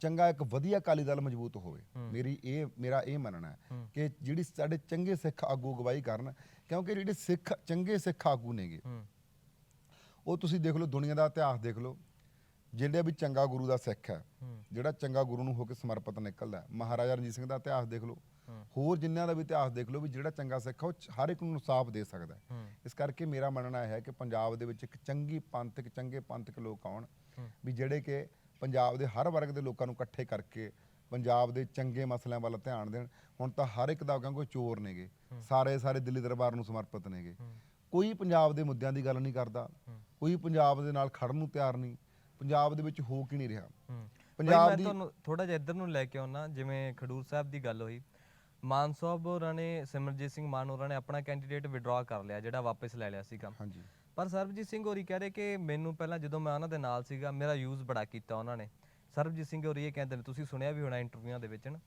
Speaker 2: ਚੰਗਾ ਇੱਕ ਵਧੀਆ ਅਕਾਲੀ ਦਲ ਮਜ਼ਬੂਤ ਹੋਵੇ। ਮੇਰੀ ਇਹ ਮੇਰਾ ਇਹ ਮੰਨਣਾ ਹੈ। ਕਿ ਜਿਹੜੀ ਸਾਡੇ ਚੰਗੇ ਸਿੱਖ ਆਗੂ ਅਗਵਾਈ ਕਰਨ ਕਿਉਂਕਿ ਜਿਹੜੇ ਸਿੱਖ ਚੰਗੇ ਸਿੱਖ ਆਗੂ ਨੇਗੇ
Speaker 1: ਹੂੰ।
Speaker 2: ਉਹ ਤੁਸੀਂ ਦੇਖ ਲਓ ਦੁਨੀਆ ਦਾ ਇਤਿਹਾਸ ਦੇਖ ਲਓ। ਜਿਹੜੇ ਵੀ ਚੰਗਾ ਗੁਰੂ ਦਾ ਸਿੱਖ ਹੈ ਜਿਹੜਾ ਚੰਗਾ ਗੁਰੂ ਨੂੰ ਹੋ ਕੇ ਸਮਰਪਿਤ ਨਿਕਲਦਾ। ਮਹਾਰਾਜਾ ਰਣਜੀਤ ਸਿੰਘ ਦਾ ਇਤਿਹਾਸ ਦੇਖ ਲਓ। ਹੋਰ ਜਿਨ੍ਹਾਂ ਦਾ ਵੀ ਇਤਿਹਾਸ ਦੇਖ ਲਓ ਵੀ ਜਿਹੜਾ ਚੰਗਾ ਸਿੱਖ ਹੈ ਉਹ ਹਰ ਇੱਕ ਨੂੰ ਇਨਸਾਫ ਦੇ ਸਕਦਾ ਇਸ ਕਰਕੇ ਮੇਰਾ ਮੰਨਣਾ ਹੈ ਕਿ ਪੰਜਾਬ ਦੇ ਵਿੱਚ ਇੱਕ ਚੰਗੀ ਪੰਥਕ ਚੰਗੇ ਪੰਥਕ ਲੋਕ ਆਉਣ। ਵੀ ਜਿਹੜੇ ਕਿ ਪੰਜਾਬ ਦੇ ਹਰ ਵਰਗ ਦੇ ਲੋਕਾਂ ਨੂੰ ਇਕੱਠੇ ਕਰਕੇ ਪੰਜਾਬ ਦੇ ਚੰਗੇ ਮਸਲਿਆਂ ਵੱਲ ਧਿਆਨ ਦੇਣ। ਹੁਣ ਤਾਂ ਹਰ ਇੱਕ ਦਾ ਕੋਈ ਚੋਰ ਨੇਗੇ। ਸਾਰੇ ਸਾਰੇ ਦਿੱਲੀ ਦਰਬਾਰ ਨੂੰ ਸਮਰਪਿਤ ਨੇਗੇ। ਕੋਈ ਪੰਜਾਬ ਦੇ ਮੁੱਦਿਆਂ ਦੀ ਗੱਲ ਨਹੀਂ ਕਰਦਾ। ਕੋਈ ਪੰਜਾਬ ਦੇ ਨਾਲ ਖੜਨ ਨੂੰ ਤਿਆਰ ਨਹੀਂ। ਪੰਜਾਬ ਦੇ ਵਿੱਚ ਹੋ ਕੀ ਨਹੀਂ ਰਿਹਾ। ਪੰਜਾਬ ਦੀ-
Speaker 1: ਤੁਹਾਨੂੰ ਥੋੜਾ ਜਿਹਾ ਇੱਧਰ ਨੂੰ ਲੈ ਕੇ ਆਉਣਾ ਜਿਵੇਂ ਖਡੂਰ ਸਾਹਿਬ ਦੀ ਗੱਲ ਹੋਈ। ਮਾਨ ਸਾਹਿਬ ਹੋਰਾਂ ਨੇ ਸਿਮਰਜੀਤ ਸਿੰਘ ਮਾਨ ਹੋਰਾਂ ਨੇ ਆਪਣਾ ਕੈਂਡੀਡੇਟ ਵਿਡਰਾ ਕਰ ਲਿਆ ਜਿਹੜਾ ਵਾਪਸ ਲੈ ਲਿਆ ਸੀਗਾ।
Speaker 2: ਹਾਂਜੀ।
Speaker 1: ਪਰ ਸਰਬਜੀਤ ਸਿੰਘ ਹੋਰੀ ਕਹਿ ਰਹੇ ਕਿ ਮੈਨੂੰ ਪਹਿਲਾਂ ਜਦੋਂ ਮੈਂ ਉਹਨਾਂ ਦੇ ਨਾਲ ਸੀਗਾ ਮੇਰਾ ਯੂਜ਼ ਬੜਾ ਕੀਤਾ ਉਹਨਾਂ ਨੇ। ਸਰਬਜੀਤ ਸਿੰਘ ਹੋਰੀ ਇਹ ਕਹਿੰਦੇ ਨੇ ਤੁਸੀਂ ਸੁਣਿਆ ਵੀ ਹੋਣਾ ਇੰਟਰਵਿਊਆਂ ਦੇ ਵਿੱਚ ਨਾ?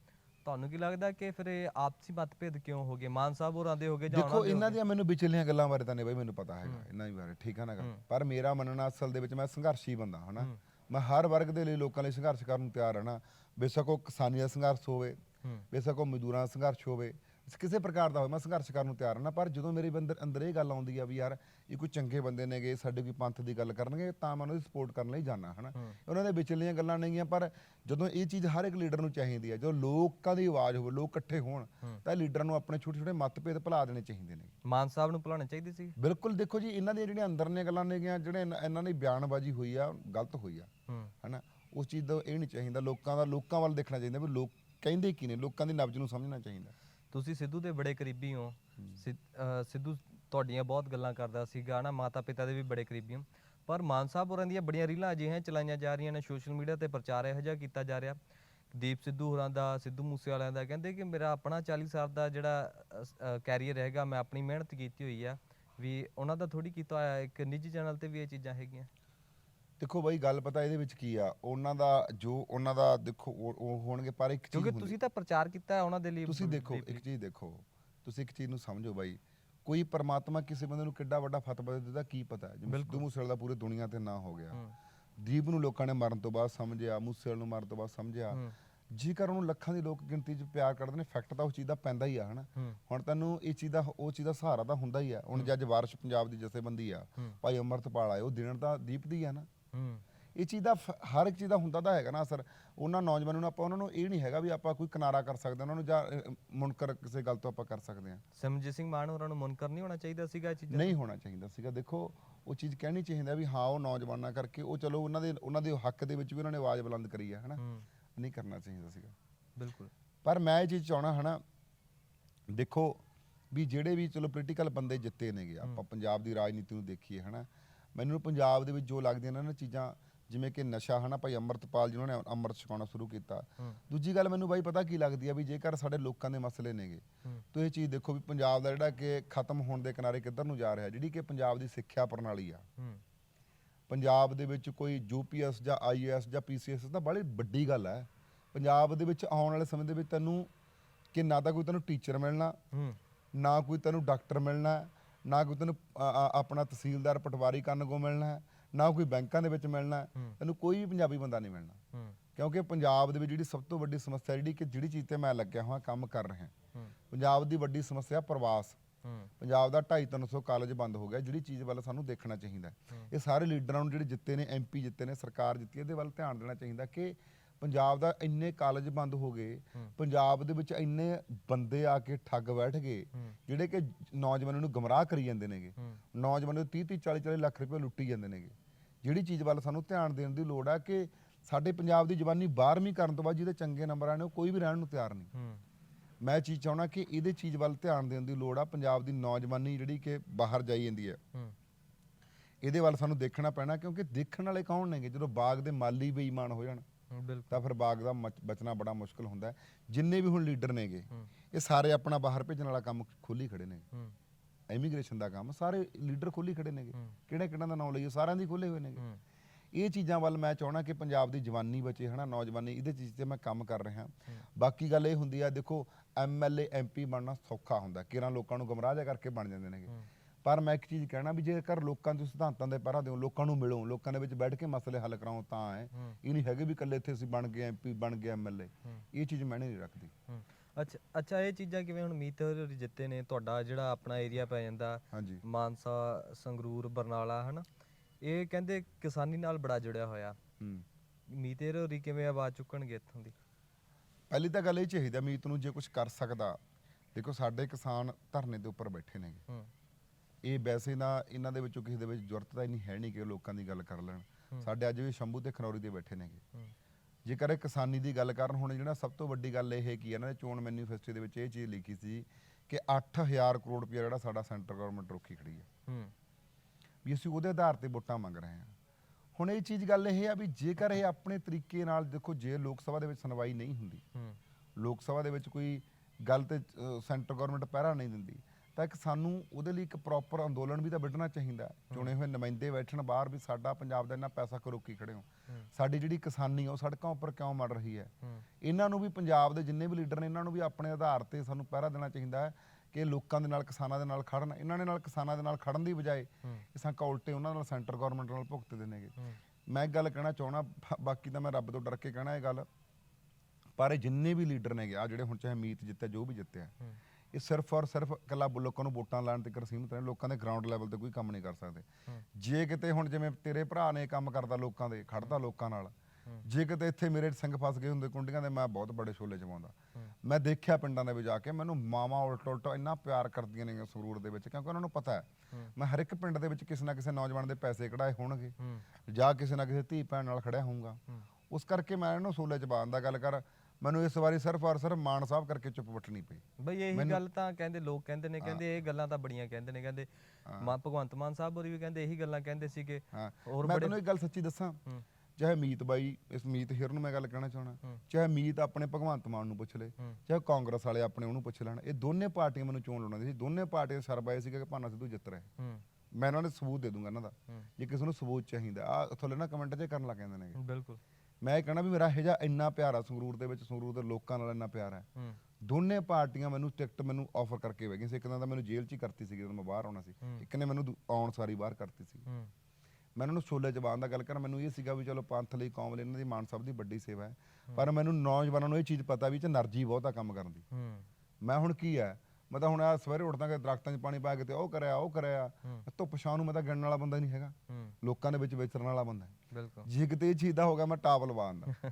Speaker 1: ਤੁਹਾਨੂੰ ਕੀ ਲੱਗਦਾ ਕਿ ਫਿਰ ਇਹ ਆਪਸੀ ਮਤਭੇਦ ਕਿਉਂ ਹੋ ਗਏ? ਮਾਨ ਸਾਹਿਬ ਹੋਰਾਂ ਦੇ ਹੋ ਗਏ ਜਾਂ
Speaker 2: ਦੇਖੋ ਇਹਨਾਂ ਦੀਆਂ ਮੈਨੂੰ ਵਿਚਲੀਆਂ ਗੱਲਾਂ ਬਾਰੇ ਤਾਂ ਨਹੀਂ ਬਈ ਮੈਨੂੰ ਪਤਾ ਹੈਗਾ ਇਹਨਾਂ ਦੀ ਬਾਰੇ ਠੀਕ ਹੈ ਨਾ ਪਰ ਮੇਰਾ ਮੰਨਣਾ ਅਸਲ ਦੇ ਵਿੱਚ ਮੈਂ ਸੰਘਰਸ਼ੀ ਬੰਦਾ ਹਨਾ? ਮੈਂ ਹਰ ਵਰਗ ਦੇ ਲਈ ਲੋਕਾਂ ਲਈ ਸੰਘਰਸ਼ ਕਰਨ ਨੂੰ ਤਿਆਰ ਹਾਂ ਬੇਸ਼ੱਕ ਉਹ ਕਿਸਾਨੀ ਦਾ ਸੰਘਰਸ਼ ਹੋਵੇ
Speaker 1: ਹੂੰ।
Speaker 2: ਬੇਸ਼ੱਕ ਉਹ ਮਜ਼ਦੂਰਾਂ ਦਾ ਸੰਘਰਸ਼ ਹੋਵੇ ਕਿਸੇ ਪ੍ਰਕਾਰ ਦਾ ਹੋਵੇ ਮੈਂ ਸੰਘਰਸ਼ ਕਰਨ ਨੂੰ ਤਿਆਰ ਹਾਂ ਪਰ ਜਦੋਂ ਮੇਰੇ ਅੰਦਰ ਅੰਦਰ ਇਹ ਗੱਲ ਆਉਂਦੀ ਆ ਵੀ ਯਾਰ ਇਹ ਕੋਈ ਚੰਗੇ ਬੰਦੇ ਨੇਗੇ ਸਾਡੇ ਕੋਈ ਪੰਥ ਦੀ ਗੱਲ ਕਰਨਗੇ ਤਾਂ ਮੈਂ ਉਹਨਾਂ ਦੀ ਸਪੋਰਟ ਕਰਨ ਲਈ ਜਾਣਾ ਹਨਾ? ਉਹਨਾਂ ਦੇ ਵਿਚਲੀਆਂ ਗੱਲਾਂ ਨੇਗੀਆਂ ਪਰ ਜਦੋਂ ਇਹ ਚੀਜ਼ ਹਰ ਇੱਕ ਲੀਡਰ ਨੂੰ ਚਾਹੀਦੀ ਹੈ ਜਦੋਂ ਲੋਕਾਂ ਦੀ ਆਵਾਜ਼ ਹੋਵੇ ਲੋਕ ਇਕੱਠੇ ਹੋਣ ਤਾਂ ਲੀਡਰਾਂ ਨੂੰ ਆਪਣੇ ਛੋਟੇ ਛੋਟੇ ਮਤਭੇਦ ਭੁਲਾ ਦੇਣੇ ਚਾਹੀਦੇ ਨੇ
Speaker 1: ਮਾਨ ਸਾਹਿਬ ਨੂੰ ਭੁਲਾਉਣੇ ਚਾਹੀਦੇ ਸੀ?
Speaker 2: ਬਿਲਕੁਲ ਦੇਖੋ ਜੀ ਇਹਨਾਂ ਦੀਆਂ ਜਿਹੜੀਆਂ ਅੰਦਰਲੀਆਂ ਗੱਲਾਂ ਨੇਗੀਆਂ ਜਿਹੜੇ ਇਹਨਾਂ- ਦੀ ਬਿਆਨਬਾਜ਼ੀ ਹੋਈ ਆ ਗਲਤ ਹੋਈ ਆ ਹਨਾ? ਉਸ ਚੀਜ਼ ਦਾ ਇਹ ਨਹੀਂ ਚਾਹੀਦਾ ਲੋਕਾਂ ਦਾ ਲੋਕਾਂ ਵੱਲ ਦੇਖਣਾ ਚਾਹੀਦਾ ਵੀ ਲੋਕ ਕਹਿੰਦੇ ਕੀ ਨੇ ਲੋਕਾਂ ਦੀ ਨਬਜ਼ ਨੂੰ ਸਮਝਣਾ ਚਾਹੀਦਾ।
Speaker 1: ਤੁਸੀਂ ਸਿੱਧੂ ਦੇ ਬੜੇ ਕਰੀਬੀ ਹੋ। ਸਿ- ਅਹ ਸਿੱਧੂ ਤੁਹਾਡੀਆਂ ਬਹੁਤ ਗੱਲਾਂ ਕਰਦਾ ਸੀਗਾ ਨਾ ਮਾਤਾ ਪਿਤਾ ਦੇ ਵੀ ਬੜੇ ਕਰੀਬੀ ਹੋ। ਪਰ ਮਾਨ ਸਾਹਿਬ ਹੋਰਾਂ ਦੀਆਂ ਬੜੀਆਂ ਰੀਲਾਂ ਅਜਿਹੀਆਂ ਚਲਾਈਆਂ ਜਾ ਰਹੀਆਂ ਨੇ ਸੋਸ਼ਲ ਮੀਡੀਆ ਤੇ ਪ੍ਰਚਾਰ ਇਹੋ ਜਿਹਾ ਕੀਤਾ ਜਾ ਰਿਹਾ। ਦੀਪ ਸਿੱਧੂ ਹੋਰਾਂ ਦਾ ਸਿੱਧੂ ਮੂਸੇ ਵਾਲਿਆਂ ਦਾ ਕਹਿੰਦੇ ਕਿ ਮੇਰਾ ਆਪਣਾ 40 ਸਾਲ ਦਾ ਜਿਹੜਾ ਕੈਰੀਅਰ ਹੈਗਾ ਮੈਂ ਆਪਣੀ ਮਿਹਨਤ ਕੀਤੀ ਹੋਈ ਆ। ਵੀ ਉਹਨਾਂ ਦਾ ਥੋੜੀ ਕੀਤਾ ਹੋਇਆ ਇੱਕ ਨਿੱਜੀ ਚੈਨਲ ਤੇ ਵੀ ਇਹ ਚੀਜ਼ਾਂ ਹੈਗੀਆਂ।
Speaker 2: ਦੇਖੋ ਬਾਈ ਗੱਲ ਪਤਾ ਇਹਦੇ ਵਿੱਚ ਕੀ ਆ? ਉਹਨਾਂ ਦਾ ਜੋ ਉਹਨਾਂ ਦਾ ਦੇਖੋ ਉਹ ਉਹ ਹੋਣਗੇ ਪਰ ਇੱਕ ਚੀਜ਼
Speaker 1: ਕਿਉਂਕਿ
Speaker 2: ਹੁੰਦੀ
Speaker 1: ਤੁਸੀਂ ਤਾਂ ਪ੍ਰਚਾਰ ਕੀਤਾ ਹੈ ਉਹਨਾਂ ਦੇ ਲਈ
Speaker 2: ਤੁਸੀਂ ਦੇਖੋ ਇੱਕ ਚੀਜ਼ ਦੇਖੋ। ਤੁਸੀਂ ਇੱਕ ਚੀਜ਼ ਨੂੰ ਸਮਝੋ ਬਾਈ। ਕੋਈ ਪਰਮਾਤਮਾ ਕਿਸੇ ਬੰਦੇ ਨੂੰ ਕਿੱਡਾ ਵੱਡਾ ਫਤਵਾ ਦੇ ਦਿੰਦਾ ਕੀ ਪਤਾ? ਹੈ ਜਿਵੇਂ ਸਿੱਧੂ ਮੂਸੇਵਾਲਾ ਦਾ ਪੂਰੀ ਦੁਨੀਆ ਤੇ ਨਾ ਹੋ ਗਿਆ।
Speaker 1: ਹੂੰ।
Speaker 2: ਦੀਪ ਨੂੰ ਲੋਕਾਂ ਨੇ ਮਰਨ ਤੋਂ ਬਾਅਦ ਸਮਝਿਆ ਮੂਸੇਵਾਲੇ ਨੂੰ ਮਰਨ ਤੋਂ ਬਾਅਦ ਸਮਝਿਆ। ਜੇਕਰ ਉਹਨੂੰ ਲੱਖਾਂ ਦੀ ਲੋਕ ਗਿਣਤੀ 'ਚ ਪਿਆਰ ਕਰਦੇ ਨੇ ਫੈਕਟ ਤਾਂ ਉਸ ਚੀਜ਼ ਦਾ ਪੈਂਦਾ ਹੀ ਆ ਹਨਾ?
Speaker 1: ਹੂੰ।
Speaker 2: ਹੁਣ ਤੈਨੂੰ ਇਹ ਚੀਜ਼ ਦਾ ਉਹ ਚੀਜ਼ ਦਾ ਸਹਾਰਾ ਤਾਂ ਹੁੰਦਾ ਹੀ ਆ। ਹੁਣ ਜੱਜ ਵਾਰਿਸ਼ ਪੰਜਾਬ ਦੀ ਜਥੇਬੰਦੀ ਆ
Speaker 1: ਹੂੰ।
Speaker 2: ਭਾਈ ਅਮਰਤਪਾਲ ਆਏ ਉਹ ਦਿਨ ਤਾਂ ਦੀਪ ਦੀ ਆ ਨਾ
Speaker 1: ਹੂੰ।
Speaker 2: ਇਹ ਚੀਜ਼ ਦਾ ਫ- ਹਰ ਇੱਕ ਚੀਜ਼ ਦਾ ਹੁੰਦਾ ਤਾਂ ਹੈਗਾ ਨਾ ਅਸਰ। ਉਹਨਾਂ ਨੌਜਵਾਨਾਂ ਨੂੰ ਆਪਾਂ ਉਹਨਾਂ ਨੂੰ ਇਹ ਨਹੀਂ ਹੈਗਾ ਵੀ ਆਪਾਂ ਕੋਈ ਕਿਨਾਰਾ ਕਰ ਸਕਦੇ ਹਾਂ, ਉਹਨਾਂ ਨੂੰ ਜਾਂ ਮੁਨਕਰ ਕਿਸੇ ਗੱਲ ਤੋਂ ਆਪਾਂ ਕਰ ਸਕਦੇ ਹਾਂ।
Speaker 1: ਸਿਮਰਜੀਤ ਸਿੰਘ ਮਾਨ ਹੋਰਾਂ ਨੂੰ ਮੁਨਕਰ ਨਹੀਂ ਹੋਣਾ ਚਾਹੀਦਾ ਸੀਗਾ ਇਹ ਚੀਜ਼ਾਂ
Speaker 2: ਨਹੀਂ ਹੋਣਾ ਚਾਹੀਦਾ ਸੀਗਾ। ਦੇਖੋ ਉਹ ਚੀਜ਼ ਕਹਿਣੀ ਚਾਹੀਦਾ ਵੀ ਹਾਂ ਉਹ ਨੌਜਵਾਨਾਂ ਕਰਕੇ ਉਹ ਚਲੋ ਉਹਨਾਂ ਦੇ ਉਹਨਾਂ ਦੇ ਹੱਕ ਦੇ ਵਿੱਚ ਵੀ ਉਹਨਾਂ ਨੇ ਆਵਾਜ਼ ਬੁਲੰਦ ਕਰੀ ਆ ਹਨਾ?
Speaker 1: ਹੂੰ।
Speaker 2: ਨਹੀਂ ਕਰਨਾ ਚਾਹੀਦਾ ਸੀਗਾ।
Speaker 1: ਬਿਲਕੁਲ।
Speaker 2: ਪਰ ਮੈਂ ਇਹ ਚੀਜ਼ ਚਾਹਣਾ ਹਨਾ ਦੇਖੋ ਵੀ ਜਿਹੜੇ ਵੀ ਚਲੋ ਪੋਲੀਟੀਕਲ ਬੰਦੇ ਜਿੱਤੇ ਨੇਗੇ ਆਪਾਂ ਪੰਜਾਬ ਦੀ ਰਾਜਨੀਤੀ ਨੂੰ ਦੇਖੀਏ ਹਨਾ? ਮੈਨੂੰ ਪੰਜਾਬ ਦੇ ਵਿੱਚ ਜੋ ਲੱਗਦੀਆਂ ਨੇ ਨਾ ਚੀਜ਼ਾਂ ਜਿਵੇਂ ਕਿ ਨਸ਼ਾ ਹਨਾ ਭਾਈ ਅੰਮ੍ਰਿਤਪਾਲ ਜਿਨ੍ਹਾਂ ਨੇ ਅੰਮ੍ਰਿਤ ਛਕਾਉਣਾ ਸ਼ੁਰੂ ਕੀਤਾ। ਦੂਜੀ ਗੱਲ ਮੈਨੂੰ ਬਾਈ ਪਤਾ ਕੀ ਲੱਗਦੀ ਆ ਵੀ ਜੇਕਰ ਸਾਡੇ ਲੋਕਾਂ ਦੇ ਮਸਲੇ ਨੇਗੇ ਤੋ ਇਹ ਚੀਜ਼ ਦੇਖੋ ਵੀ ਪੰਜਾਬ ਦਾ ਜਿਹੜਾ ਕਿ ਖਤਮ ਹੋਣ ਦੇ ਕਿਨਾਰੇ ਕਿੱਧਰ ਨੂੰ ਜਾ ਰਿਹਾ ਜਿਹੜੀ ਕਿ ਪੰਜਾਬ ਦੀ ਸਿੱਖਿਆ ਪ੍ਰਣਾਲੀ ਆ। ਪੰਜਾਬ ਦੇ ਵਿੱਚ ਕੋਈ ਯੂਪੀਐਸ ਜਾਂ ਆਈਏਐਸ ਜਾਂ ਪੀਸੀਐਸ ਤਾਂ ਬੜੀ ਵੱਡੀ ਗੱਲ ਹੈ ਪੰਜਾਬ ਦੇ ਵਿੱਚ ਆਉਣ ਵਾਲੇ ਸਮੇਂ ਦੇ ਵਿੱਚ ਤੈਨੂੰ ਕਿ ਨਾ ਤਾਂ ਕੋਈ ਤੈਨੂੰ ਟੀਚਰ ਮਿਲਣਾ ਨਾ ਕੋਈ ਤੈਨੂੰ ਡਾਕਟਰ ਮਿਲਣਾ ਨਾ ਕੋਈ ਤੈਨੂੰ ਆਪਣਾ ਤਹਿਸੀਲਦਾਰ ਪਟਵਾਰੀ ਕਰਨ ਕੋ ਮਿਲਣਾ ਹੈ, ਨਾ ਕੋਈ ਬੈਂਕਾਂ ਦੇ ਵਿੱਚ ਮਿਲਣਾ। ਤੈਨੂੰ ਕੋਈ ਵੀ ਪੰਜਾਬੀ ਬੰਦਾ ਨਹੀਂ ਮਿਲਣਾ। ਕਿਉਂਕਿ ਪੰਜਾਬ ਦੇ ਵਿੱਚ ਜਿਹੜੀ ਸਭ ਤੋਂ ਵੱਡੀ ਸਮੱਸਿਆ ਜਿਹੜੀ ਕਿ ਜਿਹੜੀ ਚੀਜ਼ ਤੇ ਮੈਂ ਲੱਗਿਆ ਹੋਇਆ ਕੰਮ ਕਰ ਰਿਹਾ। ਪੰਜਾਬ ਦੀ ਵੱਡੀ ਸਮੱਸਿਆ ਪ੍ਰਵਾਸ। ਪੰਜਾਬ ਦਾ 250 ਕਾਲਜ ਬੰਦ ਹੋ ਗਿਆ ਜਿਹੜੀ ਚੀਜ਼ ਵੱਲ ਸਾਨੂੰ ਦੇਖਣਾ ਚਾਹੀਦਾ। ਇਹ ਸਾਰੇ ਲੀਡਰਾਂ ਨੂੰ ਜਿਹੜੇ ਜਿੱਤੇ ਨੇ ਐਮਪੀ ਜਿੱਤੇ ਨੇ ਸਰਕਾਰ ਜਿੱਤੀ ਇਹਦੇ ਵੱਲ ਧਿਆਨ ਦੇਣਾ ਚਾਹੀਦਾ ਕਿ ਪੰਜਾਬ ਦਾ ਇੰਨੇ ਕਾਲਜ ਬੰਦ ਹੋ ਗਏ। ਪੰਜਾਬ ਦੇ ਵਿੱਚ ਇੰਨੇ ਬੰਦੇ ਆ ਕੇ ਠੱਗ ਬੈਠ ਗਏ। ਜਿਹੜੇ ਕਿ ਨੌਜਵਾਨਾਂ ਨੂੰ ਗਮਰਾਹ ਕਰੀ ਜਾਂਦੇ ਨੇਗੇ। ਨੌਜਵਾਨਾਂ ਨੂੰ 30 30 40 40 ਲੱਖ ਰੁਪਏ ਲੁੱਟੀ ਜਾਂਦੇ ਨੇਗੇ। ਜਿਹੜੀ ਚੀਜ਼ ਵੱਲ ਸਾਨੂੰ ਧਿਆਨ ਦੇਣ ਦੀ ਲੋੜ ਆ ਕਿ ਸਾਡੇ ਪੰਜਾਬ ਦੀ ਜਵਾਨੀ 12ਵੀਂ ਕਰਨ ਤੋਂ ਬਾਅਦ ਜਿਹਦੇ ਚੰਗੇ ਨੰਬਰ ਆਣੇ ਉਹ ਕੋਈ ਵੀ ਰਹਿਣ ਨੂੰ ਤਿਆਰ ਨਹੀਂ। ਮੈਂ ਚੀਜ਼ ਚਾਹਣਾ ਕਿ ਇਹਦੇ ਚੀਜ਼ ਵੱਲ ਧਿਆਨ ਦੇਣ ਦੀ ਲੋੜ ਆ ਪੰਜਾਬ ਦੀ ਨੌਜਵਾਨੀ ਜਿਹੜੀ ਕਿ ਬਾਹਰ ਜਾਈ ਜਾਂਦੀ ਹੈ। ਇਹਦੇ ਵੱਲ ਸਾਨੂੰ ਦੇਖਣਾ ਪੈਣਾ ਕਿਉਂਕਿ ਦੇਖਣ ਵਾਲੇ ਕੌਣ ਨੇਗੇ? ਜਦੋਂ ਬਾਗ ਦੇ ਮਾਲੀ ਬੇਈਮਾਨ ਹੋ ਜਾਣ। ਤਾਂ ਫਿਰ ਬਾਗ ਦਾ ਮਚ- ਬਚਣਾ ਬੜਾ ਮੁਸ਼ਕਲ ਹੁੰਦਾ ਹੈ। ਜਿੰਨੇ ਵੀ ਹੁਣ ਲੀਡਰ ਨੇਗੇ ਇਹ ਸਾਰੇ ਆਪਣਾ ਬਾਹਰ ਭੇਜਣ ਵਾਲਾ ਕੰਮ ਖੋਲੀ ਖੜੇ ਨੇ।
Speaker 1: ਹੂੰ।
Speaker 2: ਇਮੀਗ੍ਰੇਸ਼ਨ ਦਾ ਕੰਮ ਸਾਰੇ ਲੀਡਰ ਖੋਲੀ ਖੜੇ ਨੇਗੇ। ਕਿਹੜੇ ਕਿਹੜਾ ਦਾ ਨਾਮ ਲਈਏ ਸਾਰਿਆਂ ਦੀ ਖੋਲੇ ਹੋਏ ਨੇਗੇ।
Speaker 1: ਹੂੰ।
Speaker 2: ਇਹ ਚੀਜ਼ਾਂ ਵੱਲ ਮੈਂ ਚਾਹਣਾ ਕਿ ਪੰਜਾਬ ਦੀ ਜਵਾਨੀ ਬਚੇ ਹਨਾ ਨੌਜਵਾਨੀ ਇਹਦੇ ਚੀਜ਼ ਤੇ ਮੈਂ ਕੰਮ ਕਰ ਰਿਹਾ। ਬਾਕੀ ਗੱਲ ਇਹ ਹੁੰਦੀ ਆ ਦੇਖੋ ਐਮਐਲਏ ਐਮਪੀ ਬਣਨਾ ਸੌਖਾ ਹੁੰਦਾ। ਕਿਰਾਂ ਲੋਕਾਂ ਨੂੰ ਗਮਰਾਹ ਜਿਹਾ ਕਰਕੇ ਬਣ ਜਾਂਦੇ ਨੇਗੇ। ਪਰ ਮੈਂ ਇੱਕ ਚੀਜ਼ ਕਹਿਣਾ ਵੀ ਜੇਕਰ ਲੋਕਾਂ ਦੇ ਸਿਧਾਂਤਾਂ ਦੇ ਪਹਿਰਾ ਦਿਓ ਲੋਕਾਂ ਨੂੰ ਮਿਲੋ ਲੋਕਾਂ ਦੇ ਵਿੱਚ ਬੈਠ ਕੇ ਮਸਲੇ ਹੱਲ ਕਰਾਓ ਤਾਂ ਹੈ। ਇਹ ਨਹੀਂ ਹੈਗੇ ਵੀ ਇਕੱਲੇ ਇੱਥੇ ਅਸੀਂ ਬਣ ਗਏ ਐਮਪੀ ਬਣ ਗਏ ਐਮਐਲਏ। ਇਹ ਚੀਜ਼ ਮੈਨੇ ਨਹੀਂ ਰੱਖਦੀ।
Speaker 1: ਅੱਛਾ ਅੱਛਾ ਇਹ ਚੀਜ਼ਾਂ ਕਿਵੇਂ ਹੁਣ ਮੀਤ ਹੋਰੀ ਜਿੱਤੇ ਨੇ? ਤੁਹਾਡਾ ਜਿਹੜਾ ਆਪਣਾ ਏਰੀਆ ਪੈ ਜਾਂਦਾ ਮਾਨਸਾ ਸੰਗਰੂਰ ਬਰਨਾਲਾ ਹਨਾ? ਇਹ ਕਹਿੰਦੇ ਕਿਸਾਨੀ ਨਾਲ ਬੜਾ ਜੁੜਿਆ ਹੋਇਆ।
Speaker 2: ਹੂੰ।
Speaker 1: ਮੀਤੇਰ ਹੋਰੀ ਕਿਵੇਂ ਆਵਾਜ਼ ਚੁੱਕਣਗੇ ਇੱਥੋਂ ਦੀ?
Speaker 2: ਪਹਿਲੀ ਤਾਂ ਗੱਲ ਇਹ ਚਾਹੀਦਾ ਮੀਤ ਨੂੰ ਜੇ ਕੁਝ ਕਰ ਸਕਦਾ ਦੇਖੋ ਸਾਡੇ ਕਿਸਾਨ ਧਰਨੇ ਦੇ ਉੱਪਰ ਬੈਠੇ ਨੇਗੇ।
Speaker 1: ਹੂੰ।
Speaker 2: ਇਹ ਵੈਸੇ ਨਾ ਇਹਨਾਂ ਦੇ ਵਿੱਚੋਂ ਕਿਸੇ ਦੇ ਵਿੱਚ ਜ਼ਰੂਰਤ ਤਾਂ ਨਹੀਂ ਹੈ ਨਹੀਂ ਕਿ ਲੋਕਾਂ ਦੀ ਗੱਲ ਕਰ ਲੈਣ। ਸਾਡੇ ਅੱਜ ਵੀ ਸ਼ੰਭੂ ਤੇ ਖਨੌਰੀ ਦੇ ਬੈਠੇ ਨੇਗੇ। ਜੇਕਰ ਇਹ ਕਿਸਾਨੀ ਦੀ ਗੱਲ ਕਰਨ ਹੁਣ ਜਿਹੜਾ ਸਭ ਤੋਂ ਵੱਡੀ ਗੱਲ ਇਹ ਕੀ ਹੈ ਇਹਨਾਂ ਦੇ ਚੋਣ ਮੈਨੀਫੈਸਟੋ ਦੇ ਵਿੱਚ ਇਹ ਚੀਜ਼ ਲਿਖੀ ਸੀ ਕਿ 8000 ਕਰੋੜ ਰੁਪਏ ਜਿਹੜਾ ਸਾਡਾ ਸੈਂਟਰ ਗਵਰਨਮੈਂਟ ਰੋਕੀ ਖੜੀ ਹੈ। ਵੀ ਅਸੀਂ ਉਹਦੇ ਆਧਾਰ ਤੇ ਵੋਟਾਂ ਮੰਗ ਰਹੇ ਹਾਂ। ਹੁਣ ਇਹ ਚੀਜ਼ ਗੱਲ ਇਹ ਆ ਵੀ ਜੇਕਰ ਇਹ ਆਪਣੇ ਤਰੀਕੇ ਨਾਲ ਦੇਖੋ ਜੇ ਲੋਕ ਸਭਾ ਦੇ ਵਿੱਚ ਸੁਣਵਾਈ ਨਹੀਂ ਹੁੰਦੀ ਲੋਕ ਸਭਾ ਦੇ ਵਿੱਚ ਕੋਈ ਗੱਲ ਤੇ ਸੈਂਟਰ ਗਵਰਨਮੈਂਟ ਪਹਿਰਾ ਨਹੀਂ ਦਿੰਦੀ ਤਾਂ ਇੱਕ ਸਾਨੂੰ ਉਹਦੇ ਲਈ ਇੱਕ ਪ੍ਰੋਪਰ ਅੰਦੋਲਨ ਵੀ ਤਾਂ ਵਿੱਢਣਾ ਚਾਹੀਦਾ। ਚੁਣੇ ਹੋਏ ਨੁਮਾਇੰਦੇ ਬੈਠਣ ਬਾਹਰ ਵੀ ਸਾਡਾ ਪੰਜਾਬ ਦਾ ਇੰਨਾ ਪੈਸਾ ਕਿਉਂ ਰੋਕੀ ਖੜੇ ਹੋ। ਸਾਡੀ ਜਿਹੜੀ ਕਿਸਾਨੀ ਆ ਉਹ ਸੜਕਾਂ ਉੱਪਰ ਕਿਉਂ ਮੜ ਰਹੀ ਹੈ? ਇਹਨਾਂ ਨੂੰ ਵੀ ਪੰਜਾਬ ਦੇ ਜਿੰਨੇ ਵੀ ਲੀਡਰ ਨੇ ਇਹਨਾਂ ਨੂੰ ਵੀ ਆਪਣੇ ਆਧਾਰ ਤੇ ਸਾਨੂੰ ਪਹਿਰਾ ਦੇਣਾ ਚਾਹੀਦਾ ਹੈ ਕਿ ਲੋਕਾਂ ਦੇ ਨਾਲ ਕਿਸਾਨਾਂ ਦੇ ਨਾਲ ਖੜਨ। ਇਹਨਾਂ ਦੇ ਨਾਲ ਕਿਸਾਨਾਂ ਦੇ ਨਾਲ ਖੜਨ ਦੀ ਬਜਾਏ ਇਸਾਂ ਉਲਟੇ ਉਹਨਾਂ ਨਾਲ ਸੈਂਟਰ ਗਵਰਨਮੈਂਟ ਨਾਲ ਭੁਗਤਦੇ ਨੇਗੇ ਮੈਂ ਇੱਕ ਗੱਲ ਕਹਿਣਾ ਚਾਹਣਾ ਬਾਕੀ ਤਾਂ ਮੈਂ ਰੱਬ ਤੋਂ ਡਰ ਕੇ ਕਹਿਣਾ ਇਹ ਗੱਲ। ਪਰ ਇਹ ਜਿੰਨੇ ਵੀ ਲੀਡਰ ਨੇਗੇ ਆ ਜਿਹੜੇ ਹੁਣ ਚਾਹੇ ਮੀਤ ਜਿੱਤਿਆ ਜੋ ਵੀ ਜਿੱਤਿਆ ਇਹ ਸਿਰਫ ਔਰ ਸਿਰਫ ਇਕੱਲਾ ਲੋਕਾਂ ਨੂੰ ਵੋਟਾਂ ਲਾਣ ਤੇ ਸੀਮਿਤ ਨੇ ਲੋਕਾਂ ਦੇ ਗਰਾਊਂਡ ਲੈਵਲ ਤੇ ਕੋਈ ਕੰਮ ਨਹੀਂ ਕਰ ਸਕਦੇ। ਜੇ ਕਿਤੇ ਹੁਣ ਜਿਵੇਂ ਤੇਰੇ ਭਰਾ ਨੇ ਕੰਮ ਕਰਦਾ ਲੋਕਾਂ ਦੇ ਖੜਦਾ ਲੋਕਾਂ ਨਾਲ ਜੇ ਕਿਤੇ ਇੱਥੇ ਮੇਰੇ ਸਿੰਘ ਫਸ ਗਏ ਹੁੰਦੇ ਕੁੰਡੀਆਂ ਦੇ ਮੈਂ ਬਹੁਤ ਬੜੇ ਛੋਲੇ ਚਵਾਉਂਦਾ ਮੈਂ ਦੇਖਿਆ ਪਿੰਡਾਂ ਦੇ ਵਿੱਚ ਜਾ ਕੇ ਮੈਨੂੰ ਮਾਵਾ ਉਲਟ ਉਲਟ ਇੰਨਾ ਪਿਆਰ ਕਰਦੀਆਂ ਨੇ ਸਰੂਰ ਦੇ ਵਿੱਚ ਕਿਉਂਕਿ ਉਹਨਾਂ ਨੂੰ ਪਤਾ ਹੈ ਮੈਂ ਹਰ ਇੱਕ ਪਿੰਡ ਦੇ ਵਿੱਚ ਕਿਸੇ ਨਾ ਕਿਸੇ ਨੌਜਵਾਨ ਦੇ ਪੈਸੇ ਕਢਾਏ ਹੋਣਗੇ ਜਾਂ ਕਿਸੇ ਨਾ ਕਿਸੇ ਧੀ ਭੈਣ ਨਾਲ ਖੜਿਆ ਹੋਊਗਾ। ਉਸ ਕਰਕੇ ਮੈਂ ਇਹਨੂੰ ਸੋਲੇ ਚ ਪਾਉਣ ਦਾ ਗੱਲ ਕਰ ਮੈਨੂੰ ਇਸ ਵਾਰੀ ਸਿਰਫ ਔਰ ਸਿਰਫ ਮਾਨ ਸਾਹਿਬ ਕਰਕੇ ਚੁੱਪ ਵੱਟਣੀ ਪਈ।
Speaker 1: ਬਈ ਇਹੀ ਗੱਲ ਤਾਂ ਕਹਿੰਦੇ ਲੋਕ ਕਹਿੰਦੇ ਨੇ ਕਹਿੰਦੇ ਇਹ ਗੱਲਾਂ ਤਾਂ ਬੜੀਆਂ ਕਹਿੰਦੇ ਨੇ ਕਹਿੰਦੇ ਮਾਂ ਭਗਵੰਤ ਮਾਨ ਸਾਹਿਬ ਹੋਰੀ ਵੀ ਕਹਿੰਦੇ ਇਹੀ ਗੱਲਾਂ ਕਹਿੰਦੇ ਸੀਗੇ। ਹੋਰ
Speaker 2: ਮੈਂ ਤੈਨੂੰ ਇੱਕ ਗੱਲ ਸੱਚੀ ਦੱਸਾਂ। ਚਾਹੇ ਮੀਤ ਬਾਈ ਇਸ ਮੀਤ ਹੀਰ ਨੂੰ ਮੈਂ ਗੱਲ ਕਹਿਣਾ ਚਾਹਣਾ। ਚਾਹੇ ਮੀਤ ਆਪਣੇ ਭਗਵੰਤ ਮਾਨ ਨੂੰ ਪੁੱਛ ਲੈ। ਚਾਹੇ ਕਾਂਗਰਸ ਵਾਲੇ ਆਪਣੇ ਉਹਨੂੰ ਪੁੱਛ ਲੈਣ। ਇਹ ਦੋਨੇ ਪਾਰਟੀਆਂ ਮੈਨੂੰ ਚੋਣ ਲੜਾਉਂਦੇ ਸੀ। ਦੋਨੇ ਪਾਰਟੀਆਂ ਸਰਬਾਏ ਸੀਗਾ ਕਿ ਭਾਨਾ ਸਿੱਧੂ ਜਿੱਤ ਰਿਹਾ। ਮੈਂ ਇਹਨਾਂ ਨੂੰ ਸਬੂਤ ਦੇ ਦੂੰਗਾ ਇਹਨਾਂ ਦਾ। ਜੇ ਕਿਸੇ ਨੂੰ ਸਬੂਤ ਚਾਹੀਦਾ। ਆ ਥੱਲੇ ਨਾ ਕਮੈਂਟ 'ਚ ਕਰਨ ਲੱਗ ਜਾਂਦੇ ਨੇ।
Speaker 1: ਬਿਲਕੁਲ।
Speaker 2: ਮੈਂ ਇਹ ਕਹਿਣਾ ਵੀ ਮੇਰਾ ਇਹ ਇੰਨਾ ਪਿਆਰ ਆ ਸੰਗਰੂਰ ਦੇ ਵਿੱਚ ਸੰਗਰੂਰ ਦੇ ਲੋਕਾਂ ਨਾਲ ਇੰਨਾ ਪਿਆਰ ਹੈ। ਦੋਨੇ ਪਾਰਟੀਆਂ ਮੈਨੂੰ ਟਿਕਟ ਮੈਨੂੰ ਆਫਰ ਕਰਕੇ ਵਗੀਆਂ ਸੀ। ਇੱਕ ਤਾਂ ਮੈਨੂੰ ਜੇਲ੍ਹ 'ਚ ਹੀ ਕਰਤੀ ਸੀ ਜਦੋਂ ਮੈਂ ਬਾਹਰ ਆਉਣਾ ਸੀ। ਇੱਕ ਨੇ ਮੈਨੂੰ ਆਉਣ ਸਾਰੀ ਬਾਹਰ ਕਰਤੀ ਸੀ। ਮੈਂ ਉਹਨਾਂ ਨੂੰ ਜਵਾਨ ਦਾ ਗੱਲ ਕਰ ਮੈਨੂੰ ਇਹ ਸੀਗਾ ਵੀ ਚਲੋ ਪੰਥ ਲਈ ਕੌਮ ਲਈ ਇਹਨਾਂ ਦੀ ਮਾਨ ਸਾਹਿਬ ਦੀ ਵੱਡੀ ਸੇਵਾ ਹੈ। ਪਰ ਮੈਨੂੰ ਨੌਜਵਾਨਾਂ ਨੂੰ ਇਹ ਚੀਜ਼ ਪਤਾ ਵੀ ਚ એનર્ਜੀ ਆ ਕੰਮ ਕਰਨ ਦੀ। ਮੈਂ ਹੁਣ ਕੀ ਹੈ ਮੈਂ ਤਾਂ ਹੁਣ ਆ ਸਵੇਰੇ ਉੱਠਦਾ ਕਿ ਦਰਖਤਾਂ 'ਚ ਪਾਣੀ ਪਾ ਕੇ ਤੇ ਉਹ ਕਰਿਆ ਉਹ ਕਰਿਆ। ਧੁੱਪ ਛਾਂ ਨੂੰ ਮੈਂ ਤਾਂ ਗਿਣਨ ਵਾਲਾ ਬੰਦਾ ਨਹੀਂ ਹੈਗਾ। ਲੋਕਾਂ ਦੇ ਵਿੱਚ ਵਿਚਰਨ ਵਾਲਾ ਬੰਦਾ
Speaker 1: ਬਿਲਕੁਲ।
Speaker 2: ਜੇ ਕਿਤੇ ਇਹ ਚੀਜ਼ ਦਾ ਹੋਗਾ ਮੈਂ ਟਾਪ ਲਵਾਉਣ। ਦਾ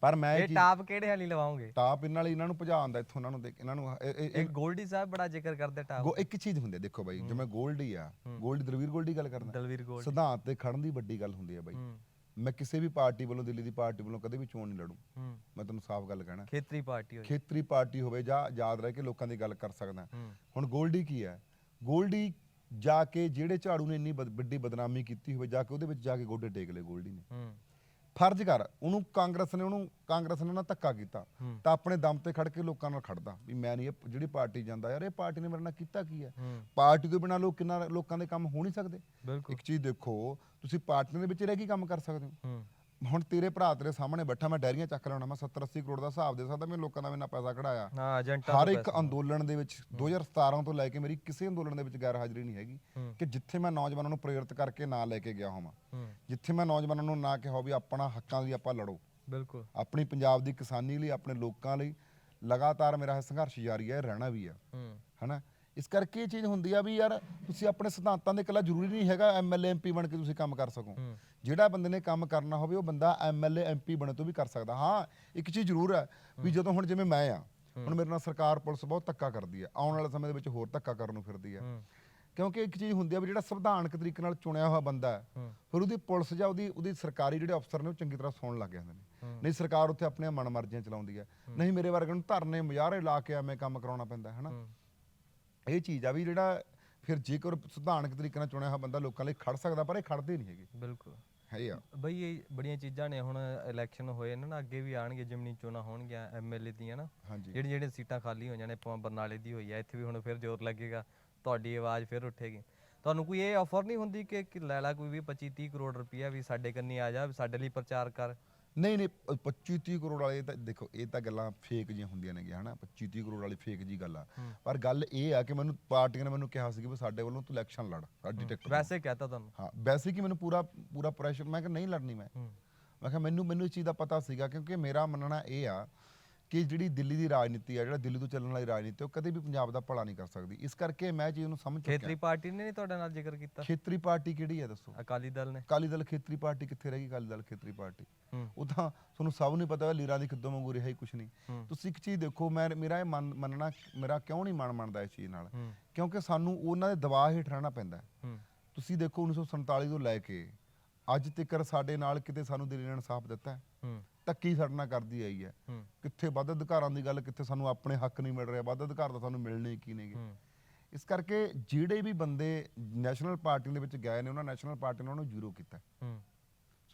Speaker 2: ਪਰ ਮੈਂ ਇਹ
Speaker 1: ਇਹ
Speaker 2: ਚੀਜ਼
Speaker 1: ਟਾਪ ਕਿਹੜੇ ਹਾਲੀ ਲਵਾਉਂਗੇ
Speaker 2: ਟਾਪ ਇਹਨਾਂ ਲਈ ਇਹਨਾਂ ਨੂੰ ਭਜਾਉਣ ਦਾ ਇੱਥੋਂ ਇਹਨਾਂ ਨੂੰ ਦੇਖ ਇਹਨਾਂ ਨੂੰ ਇਹ- ਇਹ-
Speaker 1: ਇਹ ਗੋਲਡੀ ਸਾਹਿਬ ਬੜਾ ਜ਼ਿਕਰ ਕਰਦੇ ਟਾਪ
Speaker 2: ਗੋ ਇੱਕ ਚੀਜ਼ ਹੁੰਦੀ ਹੈ ਦੇਖੋ ਬਾਈ ਜਿਵੇਂ ਗੋਲਡੀ ਆ ਗੋਲਡੀ ਦਲਵੀਰ ਗੋਲਡੀ ਗੱਲ ਕਰਦਾ।
Speaker 1: ਦਲਵੀਰ ਗੋਲਡ।
Speaker 2: ਸਿਧਾਂਤ ਤੇ ਖੜਨ ਦੀ ਵੱਡੀ ਗੱਲ ਹੁੰਦੀ ਹੈ ਬਾਈ।
Speaker 1: ਹੂੰ।
Speaker 2: ਮੈਂ ਕਿਸੇ ਵੀ ਪਾਰਟੀ ਵੱਲੋਂ ਦਿੱਲੀ ਦੀ ਪਾਰਟੀ ਵੱਲੋਂ ਕਦੇ ਵੀ ਚੋਣ ਨਹੀਂ ਲੜੂ।
Speaker 1: ਹੂੰ।
Speaker 2: ਮੈਂ ਤੁਹਾਨੂੰ ਸਾਫ਼ ਗੱਲ ਕਹਿਣਾ।
Speaker 1: ਖੇਤਰੀ ਪਾਰਟੀ ਹੋਈ
Speaker 2: ਖੇਤਰੀ ਪਾਰਟੀ ਹੋਵੇ ਜਾਂ ਯਾਦ ਰਹਿ ਕੇ ਲੋਕਾਂ ਦੀ ਗੱਲ ਕਰ ਸਕਦਾ।
Speaker 1: ਹੂੰ।
Speaker 2: ਹੁਣ ਗੋਲਡੀ ਕੀ ਹੈ? ਗੋਲਡੀ ਜਾ ਕੇ ਜਿਹੜੇ ਝਾੜੂ ਨੇ ਇੰਨੀ ਬਦ- ਵੱਡੀ ਬਦਨਾਮੀ ਕੀਤੀ ਹੋਵੇ ਜਾ ਕੇ ਉਹਦੇ ਵਿੱਚ ਜਾ ਕੇ ਗੋਡੇ ਟੇਕ ਲਏ ਗੋਲਡੀ ਨੇ।
Speaker 1: ਹੂੰ।
Speaker 2: ਫਰਜ਼ ਕਰ ਉਹਨੂੰ ਕਾਂਗਰਸ ਨੇ ਉਹਨੂੰ ਕਾਂਗਰਸ ਨੇ ਨਾ ਧੱਕਾ ਕੀਤਾ। ਤਾਂ ਆਪਣੇ ਦਮ ਤੇ ਖੜ ਕੇ ਲੋਕਾਂ ਨਾਲ ਖੜਦਾ ਵੀ ਮੈਂ ਨਹੀਂ ਇਹ ਜਿਹੜੀ ਪਾਰਟੀ ਜਾਂਦਾ ਯਾਰ ਇਹ ਪਾਰਟੀ ਨੇ ਮੇਰੇ ਨਾਲ ਕੀਤਾ ਕੀ ਹੈ?
Speaker 1: ਹੂੰ।
Speaker 2: ਪਾਰਟੀ ਤੋਂ ਬਿਨਾਂ ਲੋਕ ਕਿੰਨਾ ਲੋਕਾਂ ਦੇ ਕੰਮ ਹੋ ਨਹੀਂ ਸਕਦੇ।
Speaker 1: ਬਿਲਕੁਲ।
Speaker 2: ਇੱਕ ਚੀਜ਼ ਦੇਖੋ ਤੁਸੀਂ ਪਾਰਟੀ ਦੇ ਵਿੱਚ ਰਹਿ ਕੇ ਕੰਮ ਕਰ ਸਕਦੇ ਹੋ।
Speaker 1: ਹੂੰ।
Speaker 2: ਹੁਣ ਤੇਰੇ ਭਰਾ ਤੇਰੇ ਸਾਹਮਣੇ ਬੈਠਾ ਮੈਂ ਡੈਰੀਆਂ ਚੱਕ ਲੈਣਾ ਮੈਂ 70 80 ਕਰੋੜ ਦਾ ਹਿਸਾਬ ਦੇ ਸਕਦਾ ਮੈਂ ਲੋਕਾਂ ਦਾ ਮੈਨਾਂ ਪੈਸਾ ਕਢਾਇਆ।
Speaker 1: ਹਾਂ ਏਜੰਟਾਂ
Speaker 2: ਹਰ ਇੱਕ ਅੰਦੋਲਨ ਦੇ ਵਿੱਚ 2017 ਤੋਂ ਲੈ ਕੇ ਮੇਰੀ ਕਿਸੇ ਅੰਦੋਲਨ ਦੇ ਵਿੱਚ ਗੈਰ ਹਾਜ਼ਰੀ ਨਹੀਂ ਹੈਗੀ। ਕਿ ਜਿੱਥੇ ਮੈਂ ਨੌਜਵਾਨਾਂ ਨੂੰ ਪ੍ਰੇਰਿਤ ਕਰਕੇ ਨਾ ਲੈ ਕੇ ਗਿਆ ਹੋਵਾਂ। ਜਿੱਥੇ ਮੈਂ ਨੌਜਵਾਨਾਂ ਨੂੰ ਨਾ ਕਿਹਾ ਵੀ ਆਪਣਾ ਹੱਕਾਂ ਲਈ ਆਪਾਂ ਲੜੋ।
Speaker 1: ਬਿਲਕੁਲ।
Speaker 2: ਆਪਣੀ ਪੰਜਾਬ ਦੀ ਕਿਸਾਨੀ ਲਈ ਆਪਣੇ ਲੋਕਾਂ ਲਈ ਲਗਾਤਾਰ ਮੇਰਾ ਇਹ ਸੰਘਰਸ਼ ਜਾਰੀ ਹੈ ਰਹਿਣਾ ਵੀ
Speaker 1: ਹੂੰ।
Speaker 2: ਹਨਾ? ਇਸ ਕਰਕੇ ਇਹ ਚੀਜ਼ ਹੁੰਦੀ ਆ ਵੀ ਯਾਰ ਤੁਸੀਂ ਆਪਣੇ ਸਿਧਾਂਤਾਂ ਦੇ ਇਕੱਲਾ ਜ਼ਰੂਰੀ ਨਹੀਂ ਹੈਗਾ ਐਮਐਲਏ ਐਮਪੀ ਬਣ ਕੇ ਤੁਸੀਂ ਕੰਮ ਕਰ ਸਕੋ। ਜਿਹੜਾ ਬੰਦੇ ਨੇ ਕੰਮ ਕਰਨਾ ਹੋਵੇ ਉਹ ਬੰਦਾ ਐਮਐਲਏ ਐਮਪੀ ਬਣੇ ਤੋਂ ਵੀ ਕਰ ਸਕਦਾ। ਹਾਂ ਇੱਕ ਚੀਜ਼ ਜ਼ਰੂਰ ਹੈ ਵੀ ਜਦੋਂ ਹੁਣ ਜਿਵੇਂ ਮੈਂ ਆ ਹੁਣ ਮੇਰੇ ਨਾਲ ਸਰਕਾਰ ਪੁਲਿਸ ਬਹੁਤ ਧੱਕਾ ਕਰਦੀ ਹੈ ਆਉਣ ਵਾਲੇ ਸਮੇਂ ਦੇ ਵਿੱਚ ਹੋਰ ਧੱਕਾ ਕਰਨ ਨੂੰ ਫਿਰਦੀ ਹੈ
Speaker 1: ਹੂੰ।
Speaker 2: ਕਿਉਂਕਿ ਇੱਕ ਚੀਜ਼ ਹੁੰਦੀ ਆ ਵੀ ਜਿਹੜਾ ਸੰਵਿਧਾਨਕ ਤਰੀਕੇ ਨਾਲ ਚੁਣਿਆ ਹੋਇਆ ਬੰਦਾ ਹੈ ਫਿਰ ਉਹਦੀ ਪੁਲਿਸ ਜਾਂ ਉਹਦੀ ਉਹਦੀ ਸਰਕਾਰੀ ਜਿਹੜੇ ਅਫਸਰ ਨੇ ਉਹ ਚੰਗੀ ਤਰ੍ਹਾਂ ਸੁਣਨ ਲੱਗ ਜਾਂਦੇ ਨੇ। ਨਹੀਂ ਸਰਕਾਰ ਉੱਥੇ ਆਪਣੀਆਂ ਮਨਮਰਜ਼ੀਆਂ ਚਲਾਉਂਦੀ ਹੈ। ਨਹੀਂ ਮੇਰੇ ਵਰਗੇ ਨੂੰ ਧਰਨੇ ਮੁਜ਼ਾਹਰੇ ਲਾ ਕੇ ਐਵੇਂ ਕੰਮ ਕਰਾਉਣਾ ਪੈਂਦਾ ਹੈ ਨਾ?
Speaker 1: ਹੂੰ।
Speaker 2: ਇਹ ਚੀਜ਼ ਆ ਵੀ ਜਿਹੜਾ ਫਿਰ ਜੇਕਰ ਸੰਵਿਧਾਨਕ ਤਰੀਕੇ ਨਾਲ ਚੁਣਿਆ ਹੋਇਆ ਬੰਦਾ ਲੋਕਾਂ ਲਈ ਖੜ ਸਕਦਾ ਪਰ ਇਹ ਖੜਦੇ ਨਹੀਂ ਹੈਗੇ।
Speaker 1: ਬਿਲਕੁਲ।
Speaker 2: ਹੈ ਆ।
Speaker 1: ਬਈ ਇਹ ਬੜੀਆਂ ਚੀਜ਼ਾਂ ਨੇ ਹੁਣ ਇਲੈਕਸ਼ਨ ਹੋਏ ਨੇ ਨਾ ਅੱਗੇ ਵੀ ਆਣਗੇ ਜਿਮਨੀ ਚੋਣਾਂ ਹੋਣਗੀਆਂ ਐਮਐਲਏ ਦੀਆਂ ਨਾ।
Speaker 2: ਹਾਂਜੀ।
Speaker 1: ਜਿਹੜੀ ਜਿਹੜੀਆਂ ਸੀਟਾਂ ਖਾਲੀ ਹੋਈਆਂ ਨੇ ਭਾਵੇਂ ਬਰਨਾਲੇ ਦੀ ਹੋਈ ਆ ਇੱਥੇ ਵੀ ਹੁਣ ਫਿਰ ਜ਼ੋਰ ਲੱਗੇਗਾ ਤੁਹਾਡੀ ਆਵਾਜ਼ ਫਿਰ ਉੱਠੇਗੀ। ਤੁਹਾਨੂੰ ਕੋਈ ਇਹ ਆਫਰ ਨਹੀਂ ਹੁੰਦੀ ਕਿ ਕਿ ਲੈ ਲਾ ਕੋਈ ਵੀ 25 30 ਕਰੋੜ ਰੁਪਈਆ ਵੀ ਸਾਡੇ ਕੰਨੀ ਆ ਜਾ ਸਾਡੇ ਲਈ ਪ੍ਰਚਾਰ ਕਰ।
Speaker 2: ਨਹੀਂ ਨਹੀਂ 25 30 ਕਰੋੜ ਵਾਲੇ ਤਾਂ ਦੇਖੋ ਇਹ ਤਾਂ ਗੱਲਾਂ ਫੇਕ ਜੀਆਂ ਹੁੰਦੀਆਂ ਨੇ ਹਨਾ? 25 30 ਕਰੋੜ ਵਾਲੀ ਫੇਕ ਜੀ ਗੱਲ ਆ। ਪਰ ਗੱਲ ਇਹ ਆ ਕਿ ਮੈਨੂੰ ਪਾਰਟੀਆਂ ਨੇ ਮੈਨੂੰ ਕਿਹਾ ਸੀ ਕਿ ਵੀ ਸਾਡੇ ਵੱਲੋਂ ਤੂੰ ਇਲੈਕਸ਼ਨ ਲੜ ਸਾਡੀ ਟਿਕਟ
Speaker 1: ਵੈਸੇ ਕਹਤਾ ਤੁਹਾਨੂੰ।
Speaker 2: ਹਾਂ ਵੈਸੇ ਕਿ ਮੈਨੂੰ ਪੂਰਾ ਪੂਰਾ ਪ੍ਰੈਸ਼ਰ ਮੈਂ ਕਿ ਨਹੀਂ ਲੜਨੀ ਮੈਂ। ਮੈਂ ਕਿਹਾ ਮੈਨੂੰ ਮੈਨੂੰ ਇਸ ਚੀਜ਼ ਦਾ ਪਤਾ ਸੀਗਾ ਕਿਉਂਕਿ ਮੇਰਾ ਮੰਨਣਾ ਇਹ ਆ ਕਿ ਜਿਹੜੀ ਦਿੱਲੀ ਦੀ ਰਾਜਨੀਤੀ ਆ ਜਿਹੜਾ ਦਿੱਲੀ ਤੋਂ ਚੱਲਣ ਵਾਲੀ ਰਾਜਨੀਤੀ ਉਹ ਕਦੇ ਵੀ ਪੰਜਾਬ ਦਾ ਭਲਾ ਨਹੀਂ ਕਰ ਸਕਦੀ। ਇਸ ਕਰਕੇ ਮੈਂ ਚੀਜ਼ ਨੂੰ ਸਮਝ
Speaker 1: ਖੇਤਰੀ
Speaker 2: ਚੁੱਕਿਆ
Speaker 1: ਪਾਰਟੀ ਨੇ ਨਹੀਂ ਤੁਹਾਡੇ ਨਾਲ ਜ਼ਿਕਰ ਕੀਤਾ?
Speaker 2: ਖੇਤਰੀ ਪਾਰਟੀ ਕਿਹੜੀ ਹੈ ਦੱਸੋ?
Speaker 1: ਅਕਾਲੀ ਦਲ ਨੇ।
Speaker 2: ਅਕਾਲੀ ਦਲ ਖੇਤਰੀ ਪਾਰਟੀ ਕਿੱਥੇ ਰਹੀ ਅਕਾਲੀ ਦਲ ਖੇਤਰੀ ਪਾਰਟੀ। ਉਹ ਤਾਂ ਤੁਹਾਨੂੰ ਸਭ ਨੂੰ ਪਤਾ ਹੈ ਲੀਰਾਂ ਦੀ ਖਿੱਦੋਂ ਵਾਂਗੂ ਰਿਹਾ ਹੀ ਕੁਛ ਨਹੀਂ। ਤੁਸੀਂ ਇੱਕ ਚੀਜ਼ ਦੇਖੋ ਮੈਂ ਮੇਰਾ ਇਹ ਮੰਨ- ਮੰਨਣਾ ਮੇਰਾ ਕਿਉਂ ਨਹੀਂ ਮਨ ਮੰਨਦਾ ਇਸ ਚੀਜ਼ ਨਾਲ? ਕਿਉਂਕਿ ਸਾਨੂੰ ਉਹਨਾਂ ਦੇ ਦਬਾਅ ਹੇਠ ਰਹਿਣਾ ਪੈਂਦਾ ਤੁਸੀਂ ਦੇਖੋ 1947 ਤੋਂ ਲੈ ਕੇ ਅੱਜ ਤੱਕ ਸਾਡੇ ਨਾਲ ਕਿਤੇ ਸਾਨੂੰ ਦਿੱਲੀ ਨੇ ਇਨਸਾਫ ਦਿੱਤਾ ਹੂੰ। ਧੱਕੀ ਸਾਡੇ ਨਾਲ ਕਰਦੀ ਆਈ ਹੈ। ਕਿੱਥੇ ਵੱਧ ਅਧਿਕਾਰਾਂ ਦੀ ਗੱਲ ਕਿੱਥੇ ਸਾਨੂੰ ਆਪਣੇ ਹੱਕ ਨਹੀਂ ਮਿਲ ਰਿਹਾ ਵੱਧ ਅਧਿਕਾਰ ਤਾਂ ਸਾਨੂੰ ਮਿਲਣੇ ਕੀ ਨੇਗੇ? ਇਸ ਕਰਕੇ ਜਿਹੜੇ ਵੀ ਬੰਦੇ ਨੈਸ਼ਨਲ ਪਾਰਟੀ ਦੇ ਵਿੱਚ ਗਏ ਨੇ ਉਹਨਾਂ ਨੈਸ਼ਨਲ ਪਾਰਟੀ ਨੇ ਉਹਨੂੰ ਜ਼ੀਰੋ ਕੀਤਾ।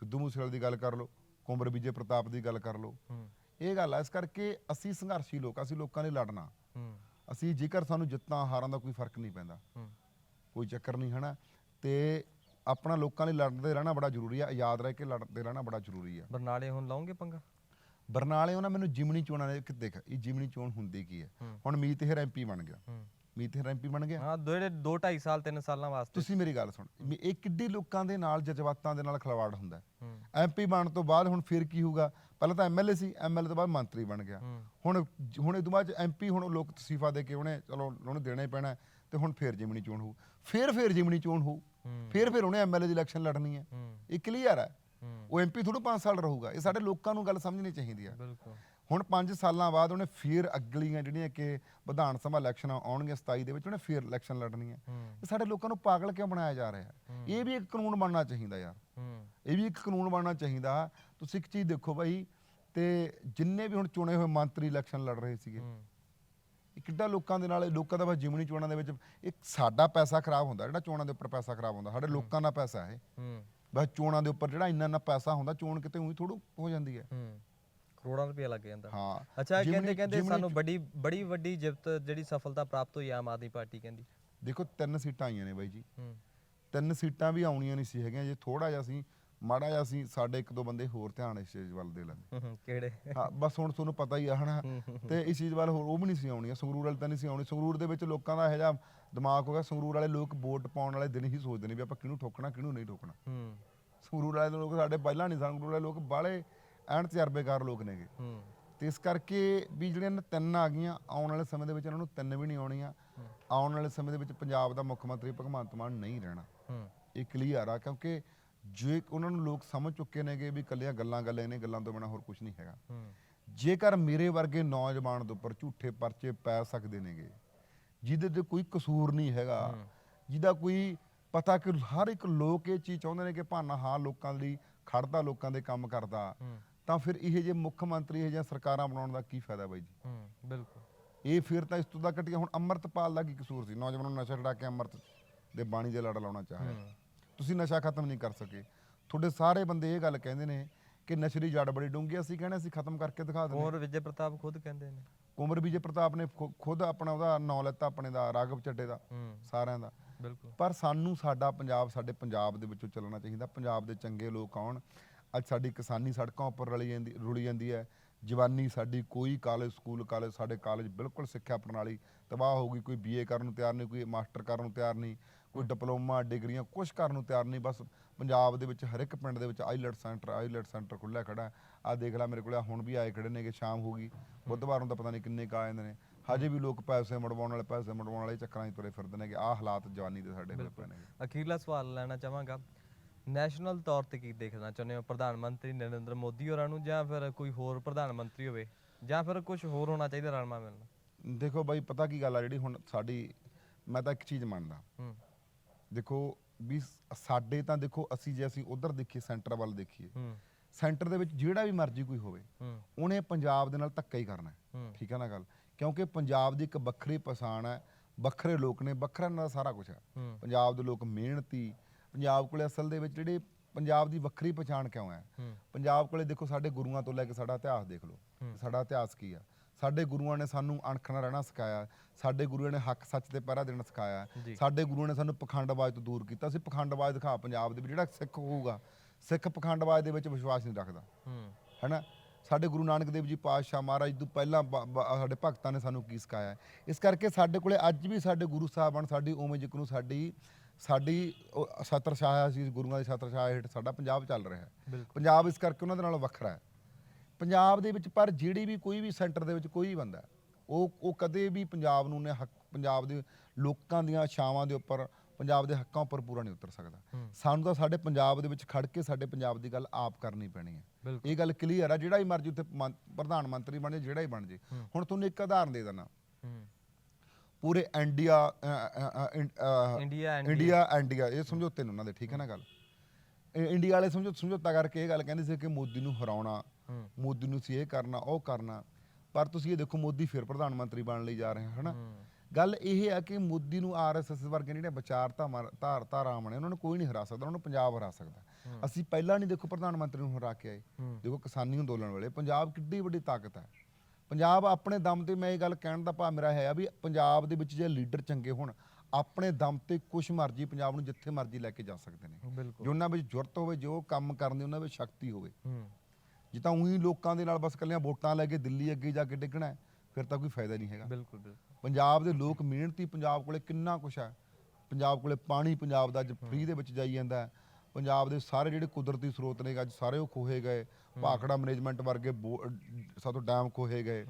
Speaker 2: ਸਿੱਧੂ ਮੂਸੇਵਾਲੇ ਦੀ ਗੱਲ ਕਰ ਲਓ ਕੁੰਵਰ ਵਿਜੇ ਪ੍ਰਤਾਪ ਦੀ ਗੱਲ ਕਰ ਲਓ। ਇਹ ਗੱਲ ਆ ਇਸ ਕਰਕੇ ਅਸੀਂ ਸੰਘਰਸ਼ੀ ਲੋਕ ਅਸੀਂ ਲੋਕਾਂ ਲਈ ਲੜਨਾ। ਅਸੀਂ ਜੇਕਰ ਸਾਨੂੰ ਜਿੱਤਾਂ ਹਾਰਾਂ ਦਾ ਕੋਈ ਫ਼ਰਕ ਨਹੀਂ ਪੈਂਦਾ। ਕੋਈ ਚੱਕਰ ਨਹੀਂ ਹਨਾ? ਤੇ ਆਪਣਾ ਲੋਕਾਂ ਲਈ ਲੜਦੇ ਰਹਿਣਾ ਬੜਾ ਜ਼ਰੂਰੀ ਆ ਆਜ਼ਾਦ ਰਹਿ ਕੇ ਲੜਦੇ ਰਹਿਣਾ ਬੜਾ ਜ਼ਰੂਰੀ ਆ।
Speaker 1: ਬਰਨਾਲੇ ਹੁਣ ਲਾਉਂਗੇ ਪੰਗਾ?
Speaker 2: ਬਰਨਾਲੇ ਉਹਨਾਂ ਮੈਨੂੰ ਜਿਮਣੀ ਚੋਣਾਂ ਦੇ ਕਿ ਦੇਖ ਇਹ ਜਿਮਣੀ ਚੋਣ ਹੁੰਦੀ ਕੀ ਹੈ। ਹੁਣ ਮੀਤ ਹੇਰ ਐਮਪੀ ਬਣ ਗਿਆ। ਮੀਤ ਹੇਰ ਐਮਪੀ ਬਣ ਗਿਆ।
Speaker 1: ਹਾਂ ਦੋ ਜਿਹੜੇ 2 2.5 ਸਾਲ 3 ਸਾਲਾਂ ਵਾਸਤੇ।
Speaker 2: ਤੁਸੀਂ ਮੇਰੀ ਗੱਲ ਸੁਣ ਇਹ ਕਿੱਡੀ ਲੋਕਾਂ ਦੇ ਨਾਲ ਜਜ਼ਬਾਤਾਂ ਦੇ ਨਾਲ ਖਿਲਵਾੜ ਹੁੰਦਾ। ਐਮਪੀ ਬਣਨ ਤੋਂ ਬਾਅਦ ਹੁਣ ਫਿਰ ਕੀ ਹੋਊਗਾ? ਪਹਿਲਾਂ ਤਾਂ ਐਮਐਲਏ ਸੀ ਐਮਐਲਏ ਤੋਂ ਬਾਅਦ ਮੰਤਰੀ ਬਣ ਗਿਆ। ਹੁਣ ਹੁਣ ਇਹ ਤੋਂ ਬਾਅਦ ਐਮਪੀ ਹੁਣ ਲੋਕ ਤਸੀਫਾ ਦੇ ਕੇ ਉਹਨੇ ਚਲੋ ਉਹਨੂੰ ਦੇਣਾ ਹੀ ਪੈਣਾ ਤੇ ਹੁਣ ਫੇਰ ਜਿਮਣੀ ਚੋਣ ਹੋਊ। ਫੇਰ ਫੇਰ ਜਿਮਣੀ ਚੋਣ ਹੋਊ। ਫੇਰ ਫੇਰ ਉਹਨੇ ਐਮਐਲਏ ਦੀ ਇਲੈਕਸ਼ਨ ਲੜਨੀ ਹੈ। ਇਹ ਕਲੀਅਰ ਹੈ। ਉਹ ਐਮਪੀ ਥੋੜਾ 5 ਸਾਲ ਰਹੂਗਾ। ਇਹ ਸਾਡੇ ਲੋਕਾਂ ਨੂੰ ਗੱਲ ਸਮਝਣੀ ਚਾਹੀਦੀ ਹੈ। ਹੁਣ 5 ਸਾਲਾਂ ਬਾਅਦ ਉਹਨੇ ਫੇਰ ਅਗਲੀਆਂ ਜਿਹੜੀਆਂ ਕਿ ਵਿਧਾਨ ਸਭਾ ਇਲੈਕਸ਼ਨ ਆਉਣਗੀਆਂ 27 ਦੇ ਵਿੱਚ ਉਹਨੇ ਫੇਰ ਇਲੈਕਸ਼ਨ ਲੜਨੀ ਹੈ। ਇਹ ਸਾਡੇ ਲੋਕਾਂ ਨੂੰ ਪਾਗਲ ਕਿਉਂ ਬਣਾਇਆ ਜਾ ਰਿਹਾ ਹੈ? ਇਹ ਵੀ ਇੱਕ ਕਾਨੂੰਨ ਬਣਨਾ ਚਾਹੀਦਾ ਯਾਰ। ਇਹ ਵੀ ਇੱਕ ਕਾਨੂੰਨ ਬਣਨਾ ਚਾਹੀਦਾ। ਤੁਸੀਂ ਇੱਕ ਚੀਜ਼ ਦੇਖੋ ਭਾਈ ਤੇ ਜਿੰਨੇ ਵੀ ਹੁਣ ਚੁਣੇ ਹੋਏ ਮੰਤਰੀ ਇਲੈਕਸ਼ਨ ਲੜ ਰਹੇ ਸੀਗੇ। ਇਹ ਕਿੱਡਾ ਲੋਕਾਂ ਦੇ ਨਾਲ ਲੋਕਾਂ ਦਾ ਬਸ ਜਿਮਣੀ ਚੋਣਾਂ ਦੇ ਵਿੱਚ ਇੱਕ ਸਾਡਾ ਪੈਸਾ ਖਰਾਬ ਹੁੰਦਾ ਜਿਹੜਾ ਚੋਣਾਂ ਦੇ ਉੱਪਰ ਪੈਸਾ ਖਰਾਬ ਹੁੰਦਾ ਸਾਡੇ ਲੋਕਾਂ ਦਾ ਪੈਸਾ ਹੈ
Speaker 1: ਹੂੰ।
Speaker 2: ਬਸ ਚੋਣਾਂ ਦੇ ਉੱਪਰ ਜਿਹੜਾ ਇੰਨਾ ਇੰਨਾ ਪੈਸਾ ਹੁੰਦਾ ਚੋਣ ਕਿਤੇ ਉਹੀ ਥੋੜੂ ਹੋ ਜਾਂਦੀ ਹੈ।
Speaker 1: ਹੂੰ। ਕਰੋੜਾਂ ਰੁਪਏ ਲੱਗ ਜਾਂਦਾ।
Speaker 2: ਹਾਂ।
Speaker 1: ਅੱਛਾ
Speaker 2: ਜਿਮਣੀ-
Speaker 1: ਕਹਿੰਦੇ ਕਹਿੰਦੇ ਸਾਨੂੰ ਬੜੀ ਬੜੀ ਵੱਡੀ ਜਿੱਤ ਜਿਹੜੀ ਸਫਲਤਾ ਪ੍ਰਾਪਤ ਹੋਈ ਆਮ ਆਦਮੀ ਪਾਰਟੀ ਕਹਿੰਦੀ।
Speaker 2: ਦੇਖੋ ਤਿੰਨ ਸੀਟਾਂ ਆਈਆਂ ਨੇ ਬਾਈ ਜੀ।
Speaker 1: ਹੂੰ।
Speaker 2: ਤਿੰਨ ਸੀਟਾਂ ਵੀ ਆਉਣੀਆਂ ਨਹੀਂ ਸੀ ਹੈਗੀਆਂ ਜੇ ਥੋੜਾ ਜਿਹਾ ਸੀ ਮਾੜਾ ਜਿਹਾ ਅਸੀਂ ਸਾਡੇ ਇੱਕ ਦੋ ਬੰਦੇ ਹੋਰ ਧਿਆਨ ਇਸ ਚੀਜ਼ ਵੱਲ ਦੇ ਲੈਂਦੇ।
Speaker 1: ਹੂੰ, ਕਿਹੜੇ?
Speaker 2: ਹਾਂ ਬਸ ਹੁਣ ਤੁਹਾਨੂੰ ਪਤਾ ਹੀ ਆ ਹਨਾ? ਤੇ ਇਸ ਚੀਜ਼ ਵੱਲ ਹੋਰ ਉਹ ਵੀ ਨਹੀਂ ਸੀ ਆਉਣੀ ਸੰਗਰੂਰ ਵਾਲੇ ਤਾਂ ਨਹੀਂ ਸੀ ਆਉਣੀ। ਸੰਗਰੂਰ ਦੇ ਵਿੱਚ ਲੋਕਾਂ ਦਾ ਇਹੋ ਜਿਹਾ ਦਿਮਾਗ ਹੋ ਗਿਆ ਸੰਗਰੂਰ ਵਾਲੇ ਲੋਕ ਵੋਟ ਪਾਉਣ ਵਾਲੇ ਦਿਨ ਹੀ ਸੋਚਦੇ ਨੇ ਵੀ ਆਪਾਂ ਕਿਹਨੂੰ ਠੋਕਣਾ ਕਿਹਨੂੰ ਨਹੀਂ ਠੋਕਣਾ।
Speaker 1: ਹੂੰ।
Speaker 2: ਸੰਗਰੂਰ ਵਾਲੇ ਲੋਕ ਸਾਡੇ ਪਹਿਲਾਂ ਨਹੀਂ ਸੰਗਰੂਰ ਵਾਲੇ ਲੋਕ ਬਾਲੇ ਐਨ ਤਜਰਬੇਕਾਰ ਲੋਕ ਨੇਗੇ।
Speaker 1: ਹੂੰ।
Speaker 2: ਤੇ ਇਸ ਕਰਕੇ ਵੀ ਜਿਹੜੀਆਂ ਨੇ ਤਿੰਨ ਆ ਗਈਆਂ ਆਉਣ ਵਾਲੇ ਸਮੇਂ ਦੇ ਵਿੱਚ ਇਹਨਾਂ ਨੂੰ ਤਿੰਨ ਵੀ ਨਹੀਂ ਆਉਣੀਆਂ। ਆਉਣ ਵਾਲੇ ਸਮੇਂ ਦੇ ਵਿੱਚ ਪੰਜਾਬ ਦਾ ਮੁੱਖ ਮੰਤਰੀ ਭਗਵੰਤ ਮਾਨ ਨਹੀਂ ਰਹਿਣਾ।
Speaker 1: ਹੂੰ।
Speaker 2: ਇਹ ਕਲੀਅਰ ਆ ਕਿਉਂਕਿ ਜੇ ਉਹਨਾਂ ਨੂੰ ਲੋਕ ਸਮਝ ਚੁੱਕੇ ਨੇਗੇ ਵੀ ਕੱਲੀਆਂ ਗੱਲਾਂ ਗੱਲੇ ਨੇ ਗੱਲਾਂ ਤੋਂ ਬਿਨਾ ਹੋਰ ਕੁਝ ਨਹੀਂ ਹੈਗਾ। ਜੇਕਰ ਮੇਰੇ ਵਰਗੇ ਨੌਜਵਾਨ ਦੇ ਉੱਪਰ ਝੂਠੇ ਪਰਚੇ ਪੈ ਸਕਦੇ ਨੇਗੇ ਜਿਹਦੇ ਤੇ ਕੋਈ ਕਸੂਰ ਨਹੀਂ ਹੈਗਾ ਜਿਹਦਾ ਕੋਈ ਪਤਾ ਕਿ ਹਰ ਇੱਕ ਲੋਕ ਇਹ ਚੀਜ਼ ਚਾਹੁੰਦੇ ਨੇ ਕਿ ਭਾਨਾ ਹਾਂ ਲੋਕਾਂ ਲਈ ਖੜਦਾ ਲੋਕਾਂ ਦੇ ਕੰਮ ਕਰਦਾ ਤਾਂ ਫਿਰ ਇਹ ਜੇ ਮੁੱਖ ਮੰਤਰੀ ਇਹ ਜਿਹੀਆਂ ਸਰਕਾਰਾਂ ਬਣਾਉਣ ਦਾ ਕੀ ਫਾਇਦਾ ਬਾਈ ਜੀ?
Speaker 1: ਬਿਲਕੁਲ।
Speaker 2: ਇਹ ਫਿਰ ਤਾਂ ਇਸ ਤੋਂ ਦਾ ਘਟਿਆ ਹੁਣ ਅੰਮ੍ਰਿਤਪਾਲ ਦਾ ਕੀ ਕਸੂਰ ਸੀ? ਨੌਜਵਾਨਾਂ ਨੂੰ ਨਸ਼ਾ ਛਡਾ ਕੇ ਅੰਮ੍ਰਿਤ ਦੇ ਬਾਣੀ ਦੇ ਲੜ ਲਾਉਣਾ ਚਾਹਿਆ
Speaker 1: ਹੂੰ।
Speaker 2: ਤੁਸੀਂ ਨਸ਼ਾ ਖਤਮ ਨਹੀਂ ਕਰ ਸਕੇ। ਤੁਹਾਡੇ ਸਾਰੇ ਬੰਦੇ ਇਹ ਗੱਲ ਕਹਿੰਦੇ ਨੇ ਕਿ ਨਸ਼ੇ ਦੀ ਜੜ ਬੜੀ ਡੂੰਘੀ ਆ। ਅਸੀਂ ਕਹਿੰਦੇ ਅਸੀਂ ਖਤਮ ਕਰਕੇ ਦਿਖਾ ਦਿੰਦੇ
Speaker 1: ਹੋਰ ਵਿਜੇ ਪ੍ਰਤਾਪ ਖੁਦ ਕਹਿੰਦੇ ਨੇ।
Speaker 2: ਕੁੰਵਰ ਵਿਜੇ ਪ੍ਰਤਾਪ ਨੇ ਖੁ- ਖੁਦ ਆਪਣਾ ਉਹਦਾ ਨਾਂ ਲੈਤਾ ਆਪਣੇ ਦਾ ਰਾਘਵ ਚੱਡੇ ਦਾ
Speaker 1: ਹੂੰ।
Speaker 2: ਸਾਰਿਆਂ ਦਾ।
Speaker 1: ਬਿਲਕੁਲ।
Speaker 2: ਪਰ ਸਾਨੂੰ ਸਾਡਾ ਪੰਜਾਬ ਸਾਡੇ ਪੰਜਾਬ ਦੇ ਵਿੱਚੋਂ ਚੱਲਣਾ ਚਾਹੀਦਾ। ਪੰਜਾਬ ਦੇ ਚੰਗੇ ਲੋਕ ਆਉਣ। ਅੱਜ ਸਾਡੀ ਕਿਸਾਨੀ ਸੜਕਾਂ ਉੱਪਰ ਰਲੀ ਜਾਂਦੀ ਰੁਲੀ ਜਾਂਦੀ ਹੈ। ਜਵਾਨੀ ਸਾਡੀ ਕੋਈ ਕਾਲਜ ਸਕੂਲ ਕਾਲਜ ਸਾਡੇ ਕਾਲਜ ਬਿਲਕੁਲ ਸਿੱਖਿਆ ਪ੍ਰਣਾਲੀ ਤਬਾਹ ਹੋ ਗਈ। ਕੋਈ ਬੀਏ ਕਰਨ ਨੂੰ ਤਿਆਰ ਨਹੀਂ ਕੋਈ ਮਾਸਟਰ ਕਰਨ ਨੂੰ ਤਿਆਰ ਨਹੀਂ। ਕੋਈ ਡਿਪਲੋਮਾ ਡਿਗਰੀਆਂ ਕੁਝ ਕਰਨ ਨੂੰ ਤਿਆਰ ਨਹੀਂ ਬਸ ਪੰਜਾਬ ਦੇ ਵਿੱਚ ਹਰ ਇੱਕ ਪਿੰਡ ਦੇ ਵਿੱਚ ਆਈਲੈਟ ਸੈਂਟਰ ਆਈਲੈਟ ਸੈਂਟਰ ਖੁੱਲਿਆ ਖੜਾ ਆ ਦੇਖ ਲੈ ਮੇਰੇ ਕੋਲ ਹੁਣ ਵੀ ਆਏ ਖੜੇ ਨੇ ਕਿ ਸ਼ਾਮ ਹੋ ਗਈ। ਬੁੱਧਵਾਰ ਨੂੰ ਤਾਂ ਪਤਾ ਨਹੀਂ ਕਿੰਨੇ ਕਾ ਜਾਂਦੇ ਨੇ। ਹਜੇ ਵੀ ਲੋਕ ਪੈਸੇ ਮੜਵਾਉਣ ਵਾਲੇ ਪੈਸੇ ਮੜਵਾਉਣ ਵਾਲੇ ਚੱਕਰਾਂ 'ਚ ਤੁਰੇ ਫਿਰਦੇ ਨੇ ਕਿ ਆਹ ਹਾਲਾਤ ਜਵਾਨੀ ਦੇ ਸਾਡੇ ਹੋਏ ਪਏ ਨੇ
Speaker 1: ਅਖੀਰਲਾ ਸਵਾਲ ਲੈਣਾ ਚਾਹਾਂਗਾ। ਨੈਸ਼ਨਲ ਤੌਰ ਤੇ ਕੀ ਦੇਖਣਾ ਚਾਹੁੰਦੇ ਹੋ? ਪ੍ਰਧਾਨ ਮੰਤਰੀ ਨਰਿੰਦਰ ਮੋਦੀ ਹੋਰਾਂ ਨੂੰ ਜਾਂ ਫਿਰ ਕੋਈ ਹੋਰ ਪ੍ਰਧਾਨ ਮੰਤਰੀ ਹੋਵੇ? ਜਾਂ ਫਿਰ ਕੁਝ ਹੋਰ ਹੋਣਾ ਚਾਹੀਦਾ ਰਲਮਾ ਮਿਲਣਾ?
Speaker 2: ਦੇਖੋ ਬਾਈ ਪਤਾ ਕੀ ਗੱਲ ਆ ਜਿਹੜੀ ਹੁਣ ਸਾਡੀ ਮੈਂ ਤਾਂ ਇੱਕ ਚੀਜ਼ ਮੰਨਦਾ।
Speaker 1: ਹੂੰ।
Speaker 2: ਦੇਖੋ ਵੀ ਸਾਡੇ ਤਾਂ ਦੇਖੋ ਅਸੀਂ ਜੇ ਅਸੀਂ ਉਧਰ ਦੇਖੀਏ ਸੈਂਟਰ ਵੱਲ ਦੇਖੀਏ
Speaker 1: ਹੂੰ।
Speaker 2: ਸੈਂਟਰ ਦੇ ਵਿੱਚ ਜਿਹੜਾ ਵੀ ਮਰਜ਼ੀ ਕੋਈ ਹੋਵੇ
Speaker 1: ਹੂੰ।
Speaker 2: ਉਹਨੇ ਪੰਜਾਬ ਦੇ ਨਾਲ ਧੱਕਾ ਹੀ ਕਰਨਾ ਹੈ। ਠੀਕ ਹੈ ਨਾ ਗੱਲ? ਕਿਉਂਕਿ ਪੰਜਾਬ ਦੀ ਇੱਕ ਵੱਖਰੀ ਪਛਾਣ ਹੈ ਵੱਖਰੇ ਲੋਕ ਨੇ ਵੱਖਰਾ ਦਾ ਸਾਰਾ ਕੁਝ ਹੈ।
Speaker 1: ਹੂੰ।
Speaker 2: ਪੰਜਾਬ ਦੇ ਲੋਕ ਮਿਹਨਤੀ ਪੰਜਾਬ ਕੋਲੇ ਅਸਲ ਦੇ ਵਿੱਚ ਜਿਹੜੇ ਪੰਜਾਬ ਦੀ ਵੱਖਰੀ ਪਛਾਣ ਕਿਉਂ ਹੈ?
Speaker 1: ਹੂੰ।
Speaker 2: ਪੰਜਾਬ ਕੋਲੇ ਦੇਖੋ ਸਾਡੇ ਗੁਰੂਆਂ ਤੋਂ ਲੈ ਕੇ ਸਾਡਾ ਇਤਿਹਾਸ ਦੇਖ ਲਓ। ਸਾਡਾ ਇਤਿਹਾਸ ਕੀ ਆ? ਸਾਡੇ ਗੁਰੂਆਂ ਨੇ ਸਾਨੂੰ ਅਣਖ ਨਾਲ ਰਹਿਣਾ ਸਿਖਾਇਆ ਸਾਡੇ ਗੁਰੂਆਂ ਨੇ ਹੱਕ ਸੱਚ ਤੇ ਪਹਿਰਾ ਦੇਣਾ ਸਿਖਾਇਆ। ਸਾਡੇ ਗੁਰੂਆਂ ਨੇ ਸਾਨੂੰ ਪਖੰਡਵਾਦ ਤੋਂ ਦੂਰ ਕੀਤਾ। ਸੀ ਪਖੰਡਵਾਦ ਦਿਖਾ ਪੰਜਾਬ ਦੇ ਵਿੱਚ ਜਿਹੜਾ ਸਿੱਖ ਹੋਊਗਾ ਸਿੱਖ ਪਖੰਡਵਾਦ ਦੇ ਵਿੱਚ ਵਿਸ਼ਵਾਸ ਨਹੀਂ ਰੱਖਦਾ।
Speaker 1: ਹੂੰ।
Speaker 2: ਹੈਨਾ? ਸਾਡੇ ਗੁਰੂ ਨਾਨਕ ਦੇਵ ਜੀ ਪਾਤਸ਼ਾਹ ਮਹਾਰਾਜ ਤੋਂ ਪਹਿਲਾਂ ਸਾਡੇ ਭਗਤਾਂ ਨੇ ਸਾਨੂੰ ਕੀ ਸਿਖਾਇਆ। ਇਸ ਕਰਕੇ ਸਾਡੇ ਕੋਲੇ ਅੱਜ ਵੀ ਸਾਡੇ ਗੁਰੂ ਸਾਹਿਬਾਨ ਸਾਡੀ ਉਵੇਂ ਜਿਕ ਨੂੰ ਸਾਡੀ ਸਾਡੀ ਛਤਰ ਛਾਇਆ ਸੀ ਗੁਰੂਆਂ ਦੀ ਛਤਰ ਛਾਇਆ ਹੇਠ ਸਾਡਾ ਪੰਜਾਬ ਚੱਲ ਰਿਹਾ ਹੈ। ਪੰਜਾਬ ਇਸ ਕਰਕੇ ਉਹਨਾਂ ਦੇ ਨਾਲੋਂ ਵੱਖਰਾ ਹੈ। ਪੰਜਾਬ ਦੇ ਵਿੱਚ ਪਰ ਜਿਹੜੀ ਵੀ ਕੋਈ ਵੀ ਸੈਂਟਰ ਦੇ ਵਿੱਚ ਕੋਈ ਵੀ ਬੰਦਾ ਉਹ ਉਹ ਕਦੇ ਵੀ ਪੰਜਾਬ ਨੂੰ ਨੇ ਹੱਕ ਪੰਜਾਬ ਦੇ ਲੋਕਾਂ ਦੀਆਂ ਛਾਵਾਂ ਦੇ ਉੱਪਰ ਪੰਜਾਬ ਦੇ ਹੱਕਾਂ ਉੱਪਰ ਪੂਰਾ ਨਹੀਂ ਉਤਰ ਸਕਦਾ। ਸਾਨੂੰ ਤਾਂ ਸਾਡੇ ਪੰਜਾਬ ਦੇ ਵਿੱਚ ਖੜ ਕੇ ਸਾਡੇ ਪੰਜਾਬ ਦੀ ਗੱਲ ਆਪ ਕਰਨੀ ਪੈਣੀ ਹੈ। ਇਹ ਗੱਲ ਕਲੀਅਰ ਆ ਜਿਹੜਾ ਹੀ ਮਰਜ਼ੀ ਉੱਥੇ ਪ੍ਰਧਾਨ ਮੰਤਰੀ ਬਣ ਜਾਏ ਜਿਹੜਾ ਹੀ ਬਣ ਜੇ। ਹੁਣ ਤੁਹਾਨੂੰ ਇੱਕ ਉਦਾਹਰਨ ਦੇ ਦਿੰਦਾ। ਪੂਰੇ ਇੰਡੀਆ
Speaker 1: ਇੰਡੀਆ
Speaker 2: ਇੰਡੀਆ ਇੰਡੀਆ। ਇਹ ਸਮਝੌਤੇ ਨੇ ਉਹਨਾਂ ਦੇ ਠੀਕ ਹੈ ਨਾ ਗੱਲ? ਇੰਡੀਆ ਵਾਲੇ ਸਮਝੋ ਸਮਝੌਤਾ ਕਰਕੇ ਇਹ ਗੱਲ ਕਹਿੰਦੇ ਸੀ ਕਿ ਮੋਦੀ ਨੂੰ ਹਰਾਉਣਾ ਮੋਦੀ ਨੂੰ ਸੀ ਇਹ ਕਰਨਾ ਉਹ ਕਰਨਾ। ਪਰ ਤੁਸੀਂ ਇਹ ਦੇਖੋ ਮੋਦੀ ਫਿਰ ਪ੍ਰਧਾਨ ਮੰਤਰੀ ਬਣਨ ਲਈ ਜਾ ਰਹੇ ਹਨ ਹਨਾ? ਗੱਲ ਇਹ ਹੈ ਕਿ ਮੋਦੀ ਨੂੰ ਆਰਐਸਐਸ ਵਰਗੇ ਜਿਹੜੇ ਵਿਚਾਰ ਧਾਰ ਧਾਰ ਧਾਰਾਵਾਂ ਨੇ ਉਹਨਾਂ ਨੂੰ ਕੋਈ ਨਹੀਂ ਹਰਾ ਸਕਦਾ ਉਹਨਾਂ ਨੂੰ ਪੰਜਾਬ ਹਰਾ ਸਕਦਾ। ਅਸੀਂ ਪਹਿਲਾਂ ਨਹੀਂ ਦੇਖੋ ਪ੍ਰਧਾਨ ਮੰਤਰੀ ਨੂੰ ਹਰਾ ਕੇ ਆਏ। ਦੇਖੋ ਕਿਸਾਨੀ ਅੰਦੋਲਨ ਵੇਲੇ ਪੰਜਾਬ ਕਿੱਡੀ ਵੱਡੀ ਤਾਕਤ ਹੈ। ਪੰਜਾਬ ਆਪਣੇ ਦਮ ਤੇ ਮੈਂ ਇਹ ਗੱਲ ਕਹਿਣ ਦਾ ਭਾਵ ਮੇਰਾ ਹੈ ਵੀ ਪੰਜਾਬ ਦੇ ਵਿੱਚ ਜੇ ਲੀਡਰ ਚੰਗੇ ਹੋਣ ਆਪਣੇ ਦਮ ਤੇ ਕੁਛ ਮਰਜ਼ੀ ਪੰਜਾਬ ਨੂੰ ਜਿੱਥੇ ਮਰਜ਼ੀ ਲੈ ਕੇ ਜਾ ਸਕਦੇ ਨੇ। ਜੋ ਉਹਨਾਂ ਵਿੱਚ ਜੁਰਤ ਹੋਵੇ ਜੋ ਕੰਮ ਕਰਨ ਦੀ ਉਹਨਾਂ ਵਿੱਚ ਸ਼ਕਤੀ ਹੋਵੇ। ਜੇ ਤਾਂ ਉਹੀ ਲੋਕਾਂ ਦੇ ਨਾਲ ਬਸ ਕੱਲੀਆਂ ਵੋਟਾਂ ਲੈ ਕੇ ਦਿੱਲੀ ਅੱਗੇ ਜਾ ਕੇ ਡਿੱਗਣਾ ਹੈ, ਫਿਰ ਤਾਂ ਕੋਈ ਫਾਇਦਾ ਨਹੀਂ ਹੈਗਾ।
Speaker 1: ਬਿਲਕੁਲ ਬਿਲਕੁਲ।
Speaker 2: ਪੰਜਾਬ ਦੇ ਲੋਕ ਮਿਹਨਤੀ ਪੰਜਾਬ ਕੋਲੇ ਕਿੰਨਾ ਕੁਛ ਹੈ। ਪੰਜਾਬ ਕੋਲੇ ਪਾਣੀ ਪੰਜਾਬ ਦਾ ਅੱਜ ਫ੍ਰੀ ਦੇ ਵਿੱਚ ਜਾਈ ਜਾਂਦਾ ਹੈ। ਪੰਜਾਬ ਦੇ ਸਾਰੇ ਜਿਹੜੇ ਕੁਦਰਤੀ ਸਰੋਤ ਨੇ ਅੱਜ ਸਾਰੇ ਉਹ ਖੋਹੇ ਗਏ। ਭਾਖੜਾ ਮੈਨੇਜਮੈਂਟ ਵਰਗੇ ਬੋ- ਸਾਤੋਂ ਡੈਮ ਖੋਹੇ ਗਏ।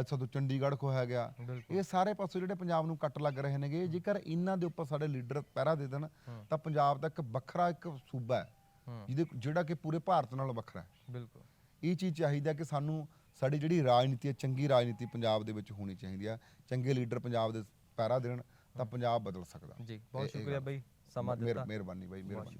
Speaker 2: ਅੱਜ ਸਾਤੋਂ ਚੰਡੀਗੜ੍ਹ ਖੋਇਆ ਗਿਆ।
Speaker 1: ਬਿਲਕੁਲ।
Speaker 2: ਇਹ ਸਾਰੇ ਪਾਸੇ ਜਿਹੜੇ ਪੰਜਾਬ ਨੂੰ ਕੱਟ ਲੱਗ ਰਹੇ ਨੇਗੇ ਜੇਕਰ ਇਹਨਾਂ ਦੇ ਉੱਪਰ ਸਾਡੇ ਲੀਡਰ ਪਹਿਰਾ ਦੇ ਦੇਣ। ਤਾਂ ਪੰਜਾਬ ਦਾ ਇੱਕ ਵੱਖਰਾ ਇੱਕ ਸੂਬਾ ਹੈ।
Speaker 1: ਹੂੰ।
Speaker 2: ਜਿਹਦੇ ਜਿਹੜਾ ਕਿ ਪੂਰੇ ਭਾਰਤ ਨਾਲੋਂ ਵੱਖਰਾ ਹੈ।
Speaker 1: ਬਿਲਕੁਲ।
Speaker 2: ਇਹ ਚੀਜ਼ ਚਾਹੀਦਾ ਕਿ ਸਾਨੂੰ ਸਾਡੀ ਜਿਹੜੀ ਰਾਜਨੀਤੀ ਹੈ ਚੰਗੀ ਰਾਜਨੀਤੀ ਪੰਜਾਬ ਦੇ ਵਿੱਚ ਹੋਣੀ ਚਾਹੀਦੀ ਆ। ਚੰਗੇ ਲੀਡਰ ਪੰਜਾਬ ਦੇ ਪਹਿਰਾ ਦੇਣ ਤਾਂ ਪੰਜਾਬ ਬਦਲ ਸਕਦਾ।
Speaker 1: ਜੀ ਬਹੁਤ ਸ਼ੁਕਰੀਆ। ਬਈ ਸਮਾਂ ਦਿੱਤਾ।
Speaker 2: ਮਿਹਰਬਾਨੀ ਬਾਈ ਮਿਹਰਬਾਨੀ।